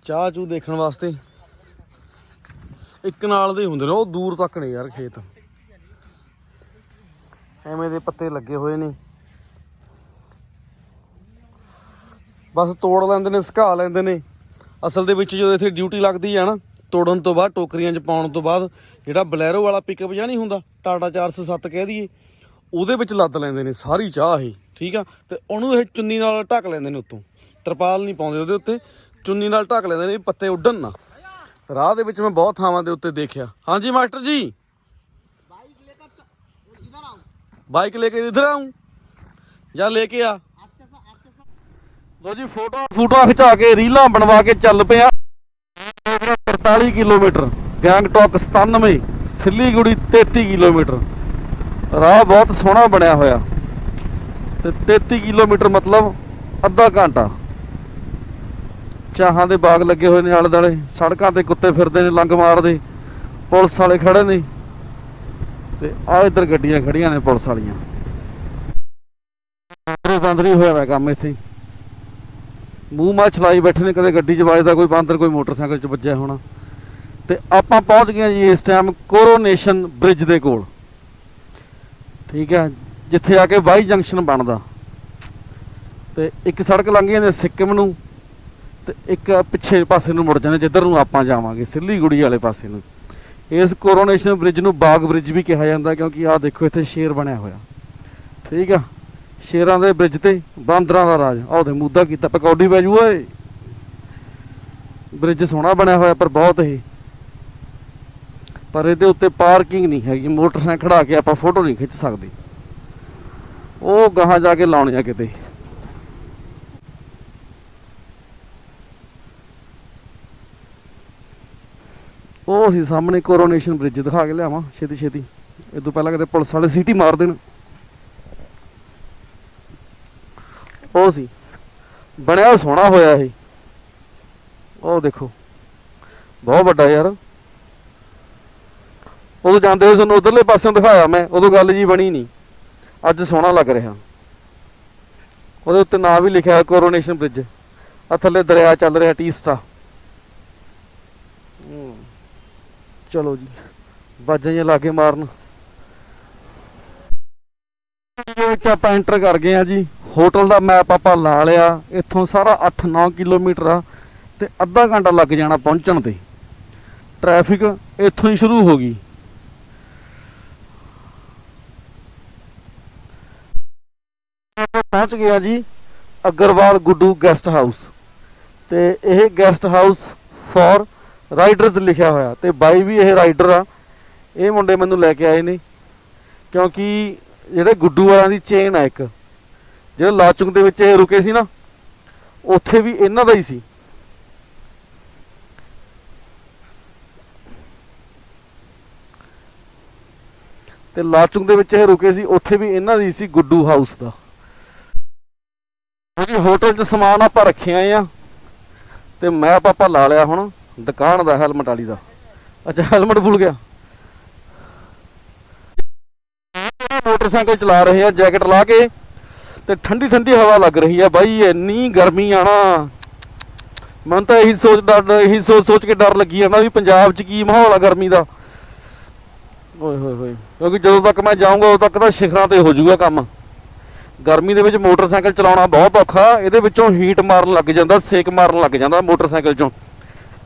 ਚਾਹ ਚੂ ਦੇਖਣ ਵਾਸਤੇ। ਇੱਕ ਨਾਲ ਦੇ ਹੁੰਦੇ ਨੇ, ਉਹ ਦੂਰ ਤੱਕ ਨੇ ਯਾਰ ਖੇਤ। ਐਵੇਂ ਦੇ ਪੱਤੇ ਲੱਗੇ ਹੋਏ ਨੇ। ਬਸ ਤੋੜ ਲੈਂਦੇ ਨੇ ਸੁਕਾ ਲੈਂਦੇ ਨੇ। ਅਸਲ ਦੇ ਵਿੱਚ ਜਦੋਂ ਇੱਥੇ ਡਿਊਟੀ ਲੱਗਦੀ ਆ ਨਾ ਤੋੜਨ ਤੋਂ ਬਾਅਦ ਟੋਕਰੀਆਂ 'ਚ ਪਾਉਣ ਤੋਂ ਬਾਅਦ ਜਿਹੜਾ ਬਲੈਰੋ ਵਾਲਾ ਪਿਕਅਪ ਜਾਂ ਨਹੀਂ ਹੁੰਦਾ ਟਾਟਾ 407 ਕਹਿ ਦਈਏ ਉਹਦੇ ਵਿੱਚ ਲੱਦ ਲੈਂਦੇ ਨੇ ਸਾਰੀ ਚਾਹ ਇਹ ਠੀਕ ਆ? ਤੇ ਉਹਨੂੰ ਇਹ ਚੁੰਨੀ ਨਾਲ ਢੱਕ ਲੈਂਦੇ ਨੇ ਉੱਤੋਂ। ਤਰਪਾਲ ਨਹੀਂ ਪਾਉਂਦੇ ਉਹਦੇ ਉੱਤੇ ਚੁੰਨੀ ਨਾਲ ਢੱਕ ਲੈਂਦੇ ਨੇ ਪੱਤੇ ਉੱਡਣ ਨਾ। ਰਾਹ ਦੇ ਵਿੱਚ ਮੈਂ ਬਹੁਤ ਥਾਵਾਂ ਦੇ ਉੱਤੇ ਦੇਖਿਆ। ਹਾਂਜੀ ਮਾਸਟਰ ਜੀ। ਬਾਈਕ ਲੈ ਕੇ ਇਧਰ ਆਉਂ। ਜਾਂ ਲੈ ਕੇ ਆ। ਲੋ ਜੀ, ਫੋਟੋ ਫੋਟੋ ਖਿਚਾ ਕੇ ਰੀਲਾਂ ਬਣਵਾ ਕੇ ਚੱਲ ਪਿਆ। 43 ਕਿਲੋਮੀਟਰ, ਗੈਂਗਟੋਕ 97 ਸਿੱਲੀਗੁੜੀ 33 ਕਿਲੋਮੀਟਰ। ਰਾਹ ਬਹੁਤ ਸੋਹਣਾ ਬਣਿਆ ਹੋਇਆ। ਤੇ 33 ਕਿਲੋਮੀਟਰ ਮਤਲਬ ਅੱਧਾ ਘੰਟਾ। ਚਾਹਾਂ ਦੇ ਬਾਗ ਲੱਗੇ ਹੋਏ ਨੇ ਆਲੇ ਦਾਲੇ ਸੜਕਾਂ ਤੇ ਕੁੱਤੇ ਫਿਰਦੇ ਨੇ ਲੰਗ ਮਾਰਦੇ। ਪੁਲਿਸ ਵਾਲੇ ਖੜੇ ਨੇ। ਤੇ ਆ ਇੱਧਰ ਗੱਡੀਆਂ ਖੜੀਆਂ ਨੇ, ਪੁਲਿਸ ਵਾਲੀਆਂ। ਬਾਂਦਰੀ ਬਾਂਦਰੀ ਹੋਇਆ ਵਾ ਕੰਮ ਇੱਥੇ। ਮੂੰਹ ਮਾ ਚਲਾਈ ਬੈਠੇ ਨੇ, ਕਦੇ ਗੱਡੀ 'ਚ ਵੱਜਦਾ, ਕੋਈ ਬਾਂਦਰ, ਕੋਈ ਮੋਟਰਸਾਈਕਲ 'ਚ ਵੱਜਿਆ ਹੋਣਾ। ਤੇ ਆਪਾਂ ਪਹੁੰਚ ਗਏ ਜੀ ਇਸ ਟਾਈਮ ਕੋਰੋਨੇਸ਼ਨ ਬ੍ਰਿਜ ਦੇ ਕੋਲ। ਠੀਕ ਹੈ, ਜਿੱਥੇ ਆ ਕੇ ਵਾਈ ਜੰਕਸ਼ਨ ਬਣਦਾ। ਤੇ ਇੱਕ ਸੜਕ ਲੰਘ ਜਾਂਦੀ ਸਿੱਕਮ ਨੂੰ, ਤੇ ਇੱਕ ਪਿੱਛੇ ਪਾਸੇ ਨੂੰ ਮੁੜ ਜਾਂਦੇ, ਜਿੱਧਰ ਨੂੰ ਆਪਾਂ ਜਾਵਾਂਗੇ, ਸਿੱਲੀਗੁੜੀ ਵਾਲੇ ਪਾਸੇ ਨੂੰ। ਇਸ ਕੋਰੋਨੇਸ਼ਨ ਬ੍ਰਿਜ ਨੂੰ ਬਾਗ ਬ੍ਰਿਜ ਵੀ ਕਿਹਾ ਜਾਂਦਾ, ਕਿਉਂਕਿ ਆਹ ਦੇਖੋ, ਇੱਥੇ ਸ਼ੇਰ ਬਣਿਆ ਹੋਇਆ। ਠੀਕ ਆ। ਸ਼ੇਰਾਂ ਦੇ ਬ੍ਰਿਜ ਤੇ ਬਾਂਦਰਾਂ ਦਾ ਰਾਜ। ਆਹ ਉਹਦੇ ਮੂਦਾ ਕੀਤਾ, ਪਕੌੜੀ ਪੈ ਜੂ, ਓਏ। ਬ੍ਰਿਜ ਸੋਹਣਾ ਬਣਿਆ ਹੋਇਆ, ਪਰ ਬਹੁਤ ਹੀ ਪਰ ਇਹਦੇ ਉੱਤੇ ਪਾਰਕਿੰਗ ਨਹੀਂ ਹੈਗੀ, ਮੋਟਰਸਾਈਕਲ ਖੜਾ ਕੇ ਆਪਾਂ ਫੋਟੋ ਨਹੀਂ ਖਿੱਚ ਸਕਦੇ। ਉਹ ਗਾਹਾਂ ਜਾ ਕੇ ਲਾਉਣੀ ਆ ਕਿਤੇ। ਉਹ ਅਸੀਂ ਸਾਹਮਣੇ ਕੋਰੋਨੇਸ਼ਨ ਬ੍ਰਿਜ ਦਿਖਾ ਕੇ ਲਿਆਵਾਂ ਛੇਤੀ ਛੇਤੀ ਇਹ ਤੋਂ ਪਹਿਲਾਂ ਕਿਤੇ ਪੁਲਿਸ ਵਾਲੇ ਸੀਟੀ ਮਾਰ ਦੇਣ। ਉਹ ਸੀ। ਬਣਿਆ ਸੋਹਣਾ ਹੋਇਆ ਇਹ। ਉਹ ਦੇਖੋ। ਬਹੁਤ ਵੱਡਾ ਯਾਰ। ਉਦੋਂ ਜਾਂਦੇ ਹੋਏ ਸਾਨੂੰ ਉਧਰਲੇ ਪਾਸਿਓਂ ਦਿਖਾਇਆ ਮੈਂ, ਉਦੋਂ ਗੱਲ ਜੀ ਬਣੀ ਨਹੀਂ। ਅੱਜ ਸੋਹਣਾ ਲੱਗ ਰਿਹਾ। ਉਹਦੇ ਉੱਤੇ ਨਾਂ ਵੀ ਲਿਖਿਆ, ਕੋਰੋਨੇਸ਼ਨ ਬ੍ਰਿਜ ਆ ਥੱਲੇ ਦਰਿਆ ਚੱਲ ਰਿਹਾ, ਟੀਸਟਾ। ਚਲੋ ਜੀ, ਬਾਜਾਂ ਜਿਹੀਆਂ ਲਾ ਮਾਰਨ। ਵਿੱਚ ਆਪਾਂ ਐਂਟਰ ਕਰ ਗਏ ਆ ਜੀ। ਹੋਟਲ ਦਾ ਮੈਪ ਆਪਾਂ ਲਾ ਲਿਆ, ਇੱਥੋਂ ਸਾਰਾ 8-9 ਕਿਲੋਮੀਟਰ ਆ ਤੇ ਅੱਧਾ ਘੰਟਾ ਲੱਗ ਜਾਣਾ ਪਹੁੰਚਣ ਤੇ। ਟ੍ਰੈਫਿਕ ਇੱਥੋਂ ਹੀ ਸ਼ੁਰੂ ਹੋ ਗਈ। ਪਹੁੰਚ ਗਿਆ ਜੀ ਅਗਰਵਾਲ ਗੁੱਡੂ ਗੈਸਟ ਹਾਊਸ ਤੇ ਇਹ ਗੈਸਟ ਹਾਊਸ ਫॉर ਰਾਈਡਰਸ ਲਿਖਿਆ ਹੋਇਆ ਤੇ ਬਾਈ ਵੀ ਇਹ ਰਾਈਡਰ ਆ। ਇਹ ਮੁੰਡੇ ਮੈਨੂੰ ਲੈ ਕੇ ਆਏ ਨੇ, ਕਿਉਂਕਿ ਜਿਹੜੇ ਗੁੱਡੂ ਵਾਲਿਆਂ ਦੀ ਚੇਨ ਆ ਇੱਕ ਜਿਹੜਾ ਲਾਚੁੰਗ ਦੇ ਵਿੱਚ ਇਹ ਰੁਕੇ ਸੀ ਨਾ, ਉੱਥੇ ਵੀ ਇਹਨਾਂ ਦਾ ਹੀ ਸੀ। ਤੇ ਲਾਚੁੰਗ ਦੇ ਵਿੱਚ ਇਹ ਰੁਕੇ ਸੀ, ਉੱਥੇ ਵੀ ਇਹਨਾਂ ਦੀ ਸੀ ਗੁੱਡੂ ਹਾਊਸ ਦਾ। ਜੀ ਹੋਟਲ 'ਚ ਸਮਾਨ ਆਪਾਂ ਰੱਖਿਆ ਆ। ਤੇ ਮੈਪ ਆਪਾਂ ਲਾ ਲਿਆ ਹੁਣ, ਦੁਕਾਨ ਦਾ, ਹੈਲਮਟ ਵਾਲੀ ਦਾ। ਅੱਛਾ, ਹੈਲਮਟ ਭੁੱਲ ਗਿਆ। ਮੋਟਰਸਾਈਕਲ ਚਲਾ ਰਹੇ ਆ, ਜੈਕਟ ਲਾ ਕੇ ਤੇ ਠੰਡੀ ਠੰਡੀ ਹਵਾ ਲੱਗ ਰਹੀ ਆ ਬਾਈ, ਇੰਨੀ ਗਰਮੀ ਆ ਨਾ। ਮਨ ਤਾਂ ਇਹੀ ਸੋਚ ਡਰ, ਇਹੀ ਸੋਚ ਸੋਚ ਕੇ ਡਰ ਲੱਗੀ ਜਾਂਦਾ ਵੀ ਪੰਜਾਬ 'ਚ ਕੀ ਮਾਹੌਲ ਆ ਗਰਮੀ ਦਾ। ਓਏ ਹੋਏ ਹੋਏ, ਕਿਉਂਕਿ ਜਦੋਂ ਤੱਕ ਮੈਂ ਜਾਊਂਗਾ ਉਦੋਂ ਤੱਕ ਤਾਂ ਸ਼ਿਖਰਾਂ ਤੇ ਹੋ ਜਾਊਗਾ ਕੰਮ। ਗਰਮੀ ਦੇ ਵਿੱਚ ਮੋਟਰਸਾਈਕਲ ਚਲਾਉਣਾ ਬਹੁਤ ਔਖਾ, ਇਹਦੇ ਵਿੱਚੋਂ ਹੀਟ ਮਾਰਨ ਲੱਗ ਜਾਂਦਾ, ਸੇਕ ਮਾਰਨ ਲੱਗ ਜਾਂਦਾ ਮੋਟਰਸਾਈਕਲ 'ਚੋਂ।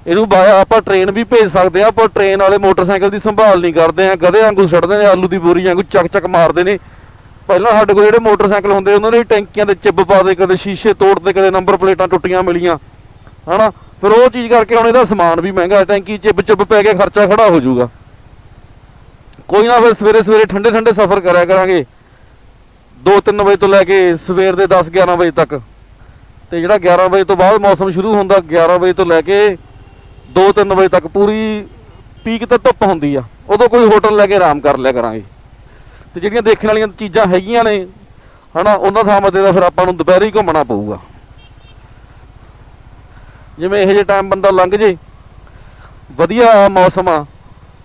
ਇਹਨੂੰ ਬਾਇਆ ਆਪਾਂ ਟ੍ਰੇਨ ਵੀ ਭੇਜ ਸਕਦੇ ਆ ਪਰ ਟ੍ਰੇਨ ਵਾਲੇ ਮੋਟਰਸਾਈਕਲ ਦੀ ਸੰਭਾਲ ਨਹੀਂ ਕਰਦੇ ਆ ਗਧੇ ਵਾਂਗੂ ਛੱਡਦੇ ਨੇ, ਆਲੂ ਦੀ ਬੋਰੀ ਵਾਂਗੂ ਚੱਕ ਚੱਕ ਮਾਰਦੇ ਨੇ। ਪਹਿਲਾਂ ਸਾਡੇ ਕੋਲ ਜਿਹੜੇ ਮੋਟਰਸਾਈਕਲ ਹੁੰਦੇ, ਉਹਨਾਂ ਦੇ ਟੈਂਕੀਆਂ ਦੇ ਚਿੱਬ ਪਾ ਦੇ, ਕਦੇ ਸ਼ੀਸ਼ੇ ਤੋੜਦੇ, ਕਦੇ ਨੰਬਰ ਪਲੇਟਾਂ ਟੁੱਟੀਆਂ ਮਿਲੀਆਂ, ਹਨਾ? ਫਿਰ ਉਹ ਚੀਜ਼ ਕਰਕੇ ਹੁਣ ਇਹਦਾ ਸਮਾਨ ਵੀ ਮਹਿੰਗਾ, ਟੈਂਕੀ ਚਿੱਬ ਚਿੱਬ ਪੈ ਕੇ ਖਰਚਾ ਖੜਾ ਹੋ ਜਾਊਗਾ। ਕੋਈ ਨਾ ਫਿਰ ਸਵੇਰੇ ਸਵੇਰੇ ਠੰਡੇ ਠੰਡੇ ਸਫ਼ਰ ਕਰਿਆ ਕਰਾਂਗੇ। 2-3 ਵਜੇ ਤੋਂ ਲੈ ਕੇ ਸਵੇਰ ਦੇ 10-11 ਵਜੇ ਤੱਕ। ਤੇ ਜਿਹੜਾ 11 ਵਜੇ ਤੋਂ ਬਾਅਦ ਮੌਸਮ ਸ਼ੁਰੂ ਹੁੰਦਾ 11 ਵਜੇ ਤੋਂ ਲੈ ਕੇ 2-3 ਵਜੇ ਤੱਕ ਪੂਰੀ ਪੀਕ ਤੇ ਧੁੱਪ ਹੁੰਦੀ ਆ। ਉਦੋਂ ਕੋਈ ਹੋਟਲ ਲੈ ਕੇ ਆਰਾਮ ਕਰ ਲਿਆ ਕਰਾਂਗੇ। ਤੇ ਜਿਹੜੀਆਂ ਦੇਖਣ ਵਾਲੀਆਂ ਚੀਜ਼ਾਂ ਹੈਗੀਆਂ ਨੇ, ਹਨਾ, ਉਹਨਾਂ ਥਾਵਾਂ ਤੇ ਤਾਂ ਫਿਰ ਆਪਾਂ ਨੂੰ ਦੁਪਹਿਰੇ ਹੀ ਘੁੰਮਣਾ ਪਊਗਾ। ਜਿਵੇਂ ਇਹੋ ਜਿਹੇ ਟਾਈਮ ਬੰਦਾ ਲੰਘ ਜੇ, ਵਧੀਆ ਮੌਸਮ ਆ,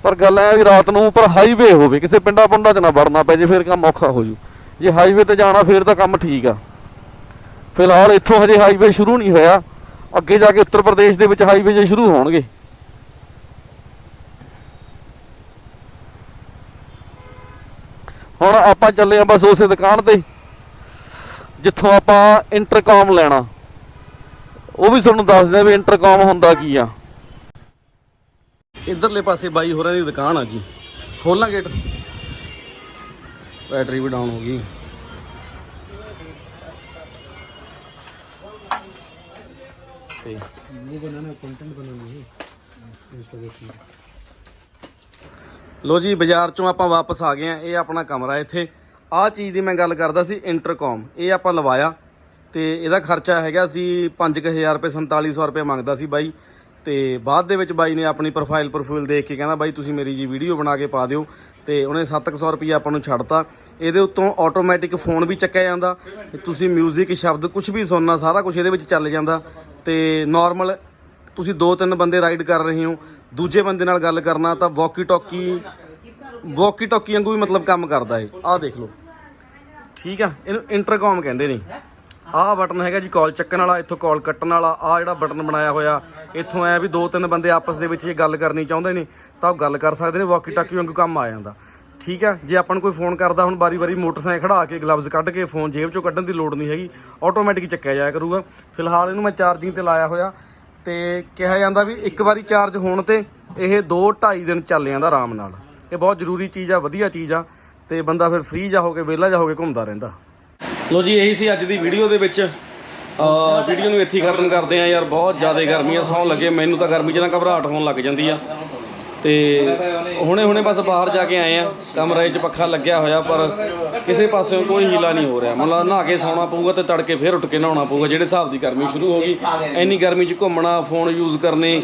ਪਰ ਗੱਲ ਐ ਵੀ ਰਾਤ ਨੂੰ ਪਰ ਹਾਈਵੇ ਹੋਵੇ, ਕਿਸੇ ਪਿੰਡਾਂ ਪੁੰਡਾਂ 'ਚ ਨਾ ਵੜਨਾ ਪੈ ਜੇ, ਫਿਰ ਕੰਮ ਔਖਾ ਹੋ ਜੂ। ਜੇ ਹਾਈਵੇ ਤੇ ਜਾਣਾ, ਫਿਰ ਤਾਂ ਕੰਮ ਠੀਕ ਆ। ਫਿਲਹਾਲ ਇੱਥੋਂ ਹਜੇ ਹਾਈਵੇ ਸ਼ੁਰੂ ਨਹੀਂ ਹੋਇਆ, ਅੱਗੇ ਜਾ ਕੇ ਉੱਤਰ ਪ੍ਰਦੇਸ਼ ਦੇ ਵਿੱਚ ਹਾਈਵੇ ਜੇ ਸ਼ੁਰੂ ਹੋਣਗੇ। ਹੁਣ ਆਪਾਂ ਚੱਲੇ ਆ ਬਸ ਉਸੇ ਦੁਕਾਨ ਤੇ, ਜਿੱਥੋਂ ਆਪਾਂ ਇੰਟਰਕਾਮ ਲੈਣਾ। ਉਹ ਵੀ ਤੁਹਾਨੂੰ ਦੱਸ ਦਿਆਂ ਵੀ ਇੰਟਰਕਾਮ ਹੁੰਦਾ ਕੀ ਆ। ਇਧਰਲੇ ਪਾਸੇ ਬਾਈ ਹੋਰਾਂ ਦੀ ਦੁਕਾਨ ਆ ਜੀ। ਖੋਲਾਂ ਗੇਟ। ਬੈਟਰੀ ਵੀ ਡਾਊਨ ਹੋ ਗਈ। ਤੇ ਲੋ ਜੀ, ਬਾਜ਼ਾਰ ਚੋਂ ਆਪਾਂ ਵਾਪਸ ਆ ਗਏ ਆ ਇਹ ਆਪਣਾ ਕਮਰਾ ਇੱਥੇ। ਆਹ ਚੀਜ਼ ਦੀ ਮੈਂ ਗੱਲ ਕਰਦਾ ਸੀ ਇੰਟਰਕਾਮ ਇਹ ਆਪਾਂ ਲਵਾਇਆ ਤੇ ਇਹਦਾ ਖਰਚਾ ਹੈਗਾ ਸੀ 5000 ਰੁਪਏ 4700 ਰੁਪਏ ਮੰਗਦਾ ਸੀ ਬਾਈ। ਤੇ ਬਾਅਦ ਦੇ ਵਿੱਚ ਬਾਈ ਨੇ ਆਪਣੀ ਪ੍ਰੋਫਾਈਲ ਪ੍ਰੋਫਾਈਲ ਦੇਖ ਕੇ ਕਹਿੰਦਾ, ਬਾਈ ਤੁਸੀਂ ਮੇਰੀ ਜੀ ਵੀਡੀਓ ਬਣਾ ਕੇ ਪਾ ਦਿਓ। ਤੇ ਉਹਨੇ 700 ਰੁਪਏ ਆਪਾਂ ਨੂੰ ਛੱਡਤਾ। ਇਹਦੇ ਉੱਤੋਂ ਆਟੋਮੈਟਿਕ ਫੋਨ ਵੀ ਚੱਕਿਆ ਜਾਂਦਾ। ਤੁਸੀਂ 뮤직 ਸ਼ਬਦ ਕੁਝ ਵੀ ਸੁਣਨਾ, ਸਾਰਾ ਕੁਝ ਇਹਦੇ ਵਿੱਚ ਚੱਲ ਜਾਂਦਾ। ਤੇ ਨਾਰਮਲ ਤੁਸੀਂ ਦੋ ਤਿੰਨ ਬੰਦੇ ਰਾਈਡ ਕਰ ਰਹੇ ਹੋ, ਦੂਜੇ ਬੰਦੇ ਨਾਲ ਗੱਲ ਕਰਨਾ ਤਾਂ ਵਾਕੀ ਟਾਕੀ ਵਾਕੀ ਟਾਕੀ ਵਾਂਗੂ ਵੀ ਮਤਲਬ ਕੰਮ ਕਰਦਾ ਇਹ। ਆਹ ਦੇਖ ਲਓ। ਠੀਕ ਆ, ਇਹਨੂੰ ਇੰਟਰਕਮ ਕਹਿੰਦੇ ਨੇ। ਆਹ ਬਟਨ ਹੈਗਾ ਜੀ ਕਾਲ ਚੱਕਣ ਵਾਲਾ, ਇੱਥੋਂ ਕਾਲ ਕੱਟਣ ਵਾਲਾ। ਆਹ ਜਿਹੜਾ ਬਟਨ ਬਣਾਇਆ ਹੋਇਆ, ਇੱਥੋਂ ਐ ਵੀ ਦੋ ਤਿੰਨ ਬੰਦੇ ਆਪਸ ਦੇ ਵਿੱਚ ਜੇ ਗੱਲ ਕਰਨੀ ਚਾਹੁੰਦੇ ਨੇ, ਤਾਂ ਉਹ ਗੱਲ ਕਰ ਸਕਦੇ ਨੇ ਵਾਕੀ ਟਾਕੀ ਵਾਂਗੂ ਕੰਮ ਆ ਜਾਂਦਾ। ਠੀਕ ਆ, ਜੇ ਆਪਾਂ ਨੂੰ ਕੋਈ ਫੋਨ ਕਰਦਾ, ਹੁਣ ਬਾਰੀ-ਬਾਰੀ ਮੋਟਰਸਾਈਕਲ ਖੜਾ ਕੇ ਗਲਵਜ਼ ਕੱਢ ਕੇ ਫੋਨ ਜੇਬ ਚੋਂ ਕੱਢਣ ਦੀ ਲੋੜ ਨਹੀਂ ਹੈਗੀ ਆਟੋਮੈਟਿਕ ਚੱਕਿਆ ਜਾਇਆ ਕਰੂਗਾ। ਫਿਲਹਾਲ ਇਹਨੂੰ ਮੈਂ ਚਾਰਜਿੰਗ ਤੇ ਲਾਇਆ ਹੋਇਆ। ਤੇ ਕਿਹਾ ਜਾਂਦਾ ਵੀ ਇੱਕ ਵਾਰੀ ਚਾਰਜ ਹੋਣ ਤੇ ਇਹ 2 2.5 ਦਿਨ ਚੱਲ ਜਾਂਦਾ ਆਰਾਮ ਨਾਲ। ਇਹ ਬਹੁਤ ਜ਼ਰੂਰੀ ਚੀਜ਼ ਆ, ਵਧੀਆ ਚੀਜ਼ ਆ ਤੇ ਬੰਦਾ ਫਿਰ ਫ੍ਰੀ ਜਾ ਹੋ ਕੇ, ਵਿਹਲਾ ਜਾ ਹੋ ਕੇ ਘੁੰਮਦਾ ਰਹਿੰਦਾ। ਲੋ ਜੀ, ਇਹੀ ਸੀ ਅੱਜ ਦੀ ਵੀਡੀਓ ਦੇ ਵਿੱਚ। ਵੀਡੀਓ ਨੂੰ ਇੱਥੇ ਹੀ ਖਤਮ ਕਰਦੇ ਆ ਯਾਰ, ਬਹੁਤ ਜ਼ਿਆਦਾ ਗਰਮੀ ਆ ਸੌਂ ਲੱਗੇ, ਮੈਨੂੰ ਤਾਂ ਗਰਮੀ 'ਚ ਨਾ ਘਬਰਾਹਟ ਹੋਣ ਲੱਗ ਜਾਂਦੀ ਆ। ਤੇ ਹੁਣੇ ਹੁਣੇ ਬਸ ਬਾਹਰ ਜਾ ਕੇ ਆਏ ਆ। ਕਮਰੇ 'ਚ ਪੱਖਾ ਲੱਗਿਆ ਹੋਇਆ, ਪਰ ਕਿਸੇ ਪਾਸਿਓਂ ਕੋਈ ਹੀਲਾ ਨਹੀਂ ਹੋ ਰਿਹਾ। ਮਤਲਬ ਨਹਾ ਕੇ ਸੌਣਾ ਪਊਗਾ ਤੇ ਤੜਕੇ ਫੇਰ ਉੱਠ ਕੇ ਨਹਾਉਣਾ ਪਊਗਾ, ਜਿਹੜੇ ਹਿਸਾਬ ਦੀ ਗਰਮੀ ਸ਼ੁਰੂ ਹੋ ਗਈ। ਇੰਨੀ ਗਰਮੀ 'ਚ ਘੁੰਮਣਾ, ਫੋਨ ਯੂਜ਼ ਕਰਨੇ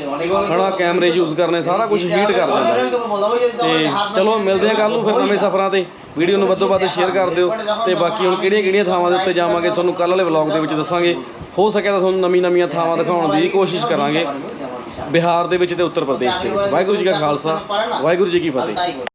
ਹਨਾ ਕੈਮਰੇ ਯੂਜ਼ ਕਰਨੇ, ਸਾਰਾ ਕੁਝ ਹੀਟ ਕਰ ਦਿੰਦਾ। ਹੈ। ਤੇ ਚਲੋ ਮਿਲਦੇ ਆ ਕੱਲ ਨੂੰ ਫਿਰ ਨਵੇਂ ਸਫ਼ਰਾਂ ਤੇ। ਵੀਡੀਓ ਨੂੰ ਵੱਧੋ ਵੱਧ ਸ਼ੇਅਰ ਕਰ ਦਿਓ। ਤੇ ਬਾਕੀ ਹੁਣ ਕਿਹੜੀਆਂ ਕਿਹੜੀਆਂ ਥਾਵਾਂ ਦੇ ਉੱਤੇ ਜਾਵਾਂਗੇ, ਤੁਹਾਨੂੰ ਕੱਲ ਵਾਲੇ ਵਲੌਗ ਦੇ ਵਿੱਚ ਦੱਸਾਂਗੇ। ਹੋ ਸਕਿਆ ਤਾਂ ਤੁਹਾਨੂੰ ਨਵੀਂ ਨਵੀਆਂ ਥਾਵਾਂ ਦਿਖਾਉਣ ਦੀ ਕੋਸ਼ਿਸ਼ ਕਰਾਂਗੇ। ਬਿਹਾਰ ਦੇ ਵਿੱਚ ਤੇ ਉੱਤਰ ਪ੍ਰਦੇਸ਼ ਦੇ ਵਿੱਚ। ਵਾਹਿਗੁਰੂ ਜੀ ਕਾ ਖਾਲਸਾ, ਵਾਹਿਗੁਰੂ ਜੀ ਕੀ ਫਤਿਹ।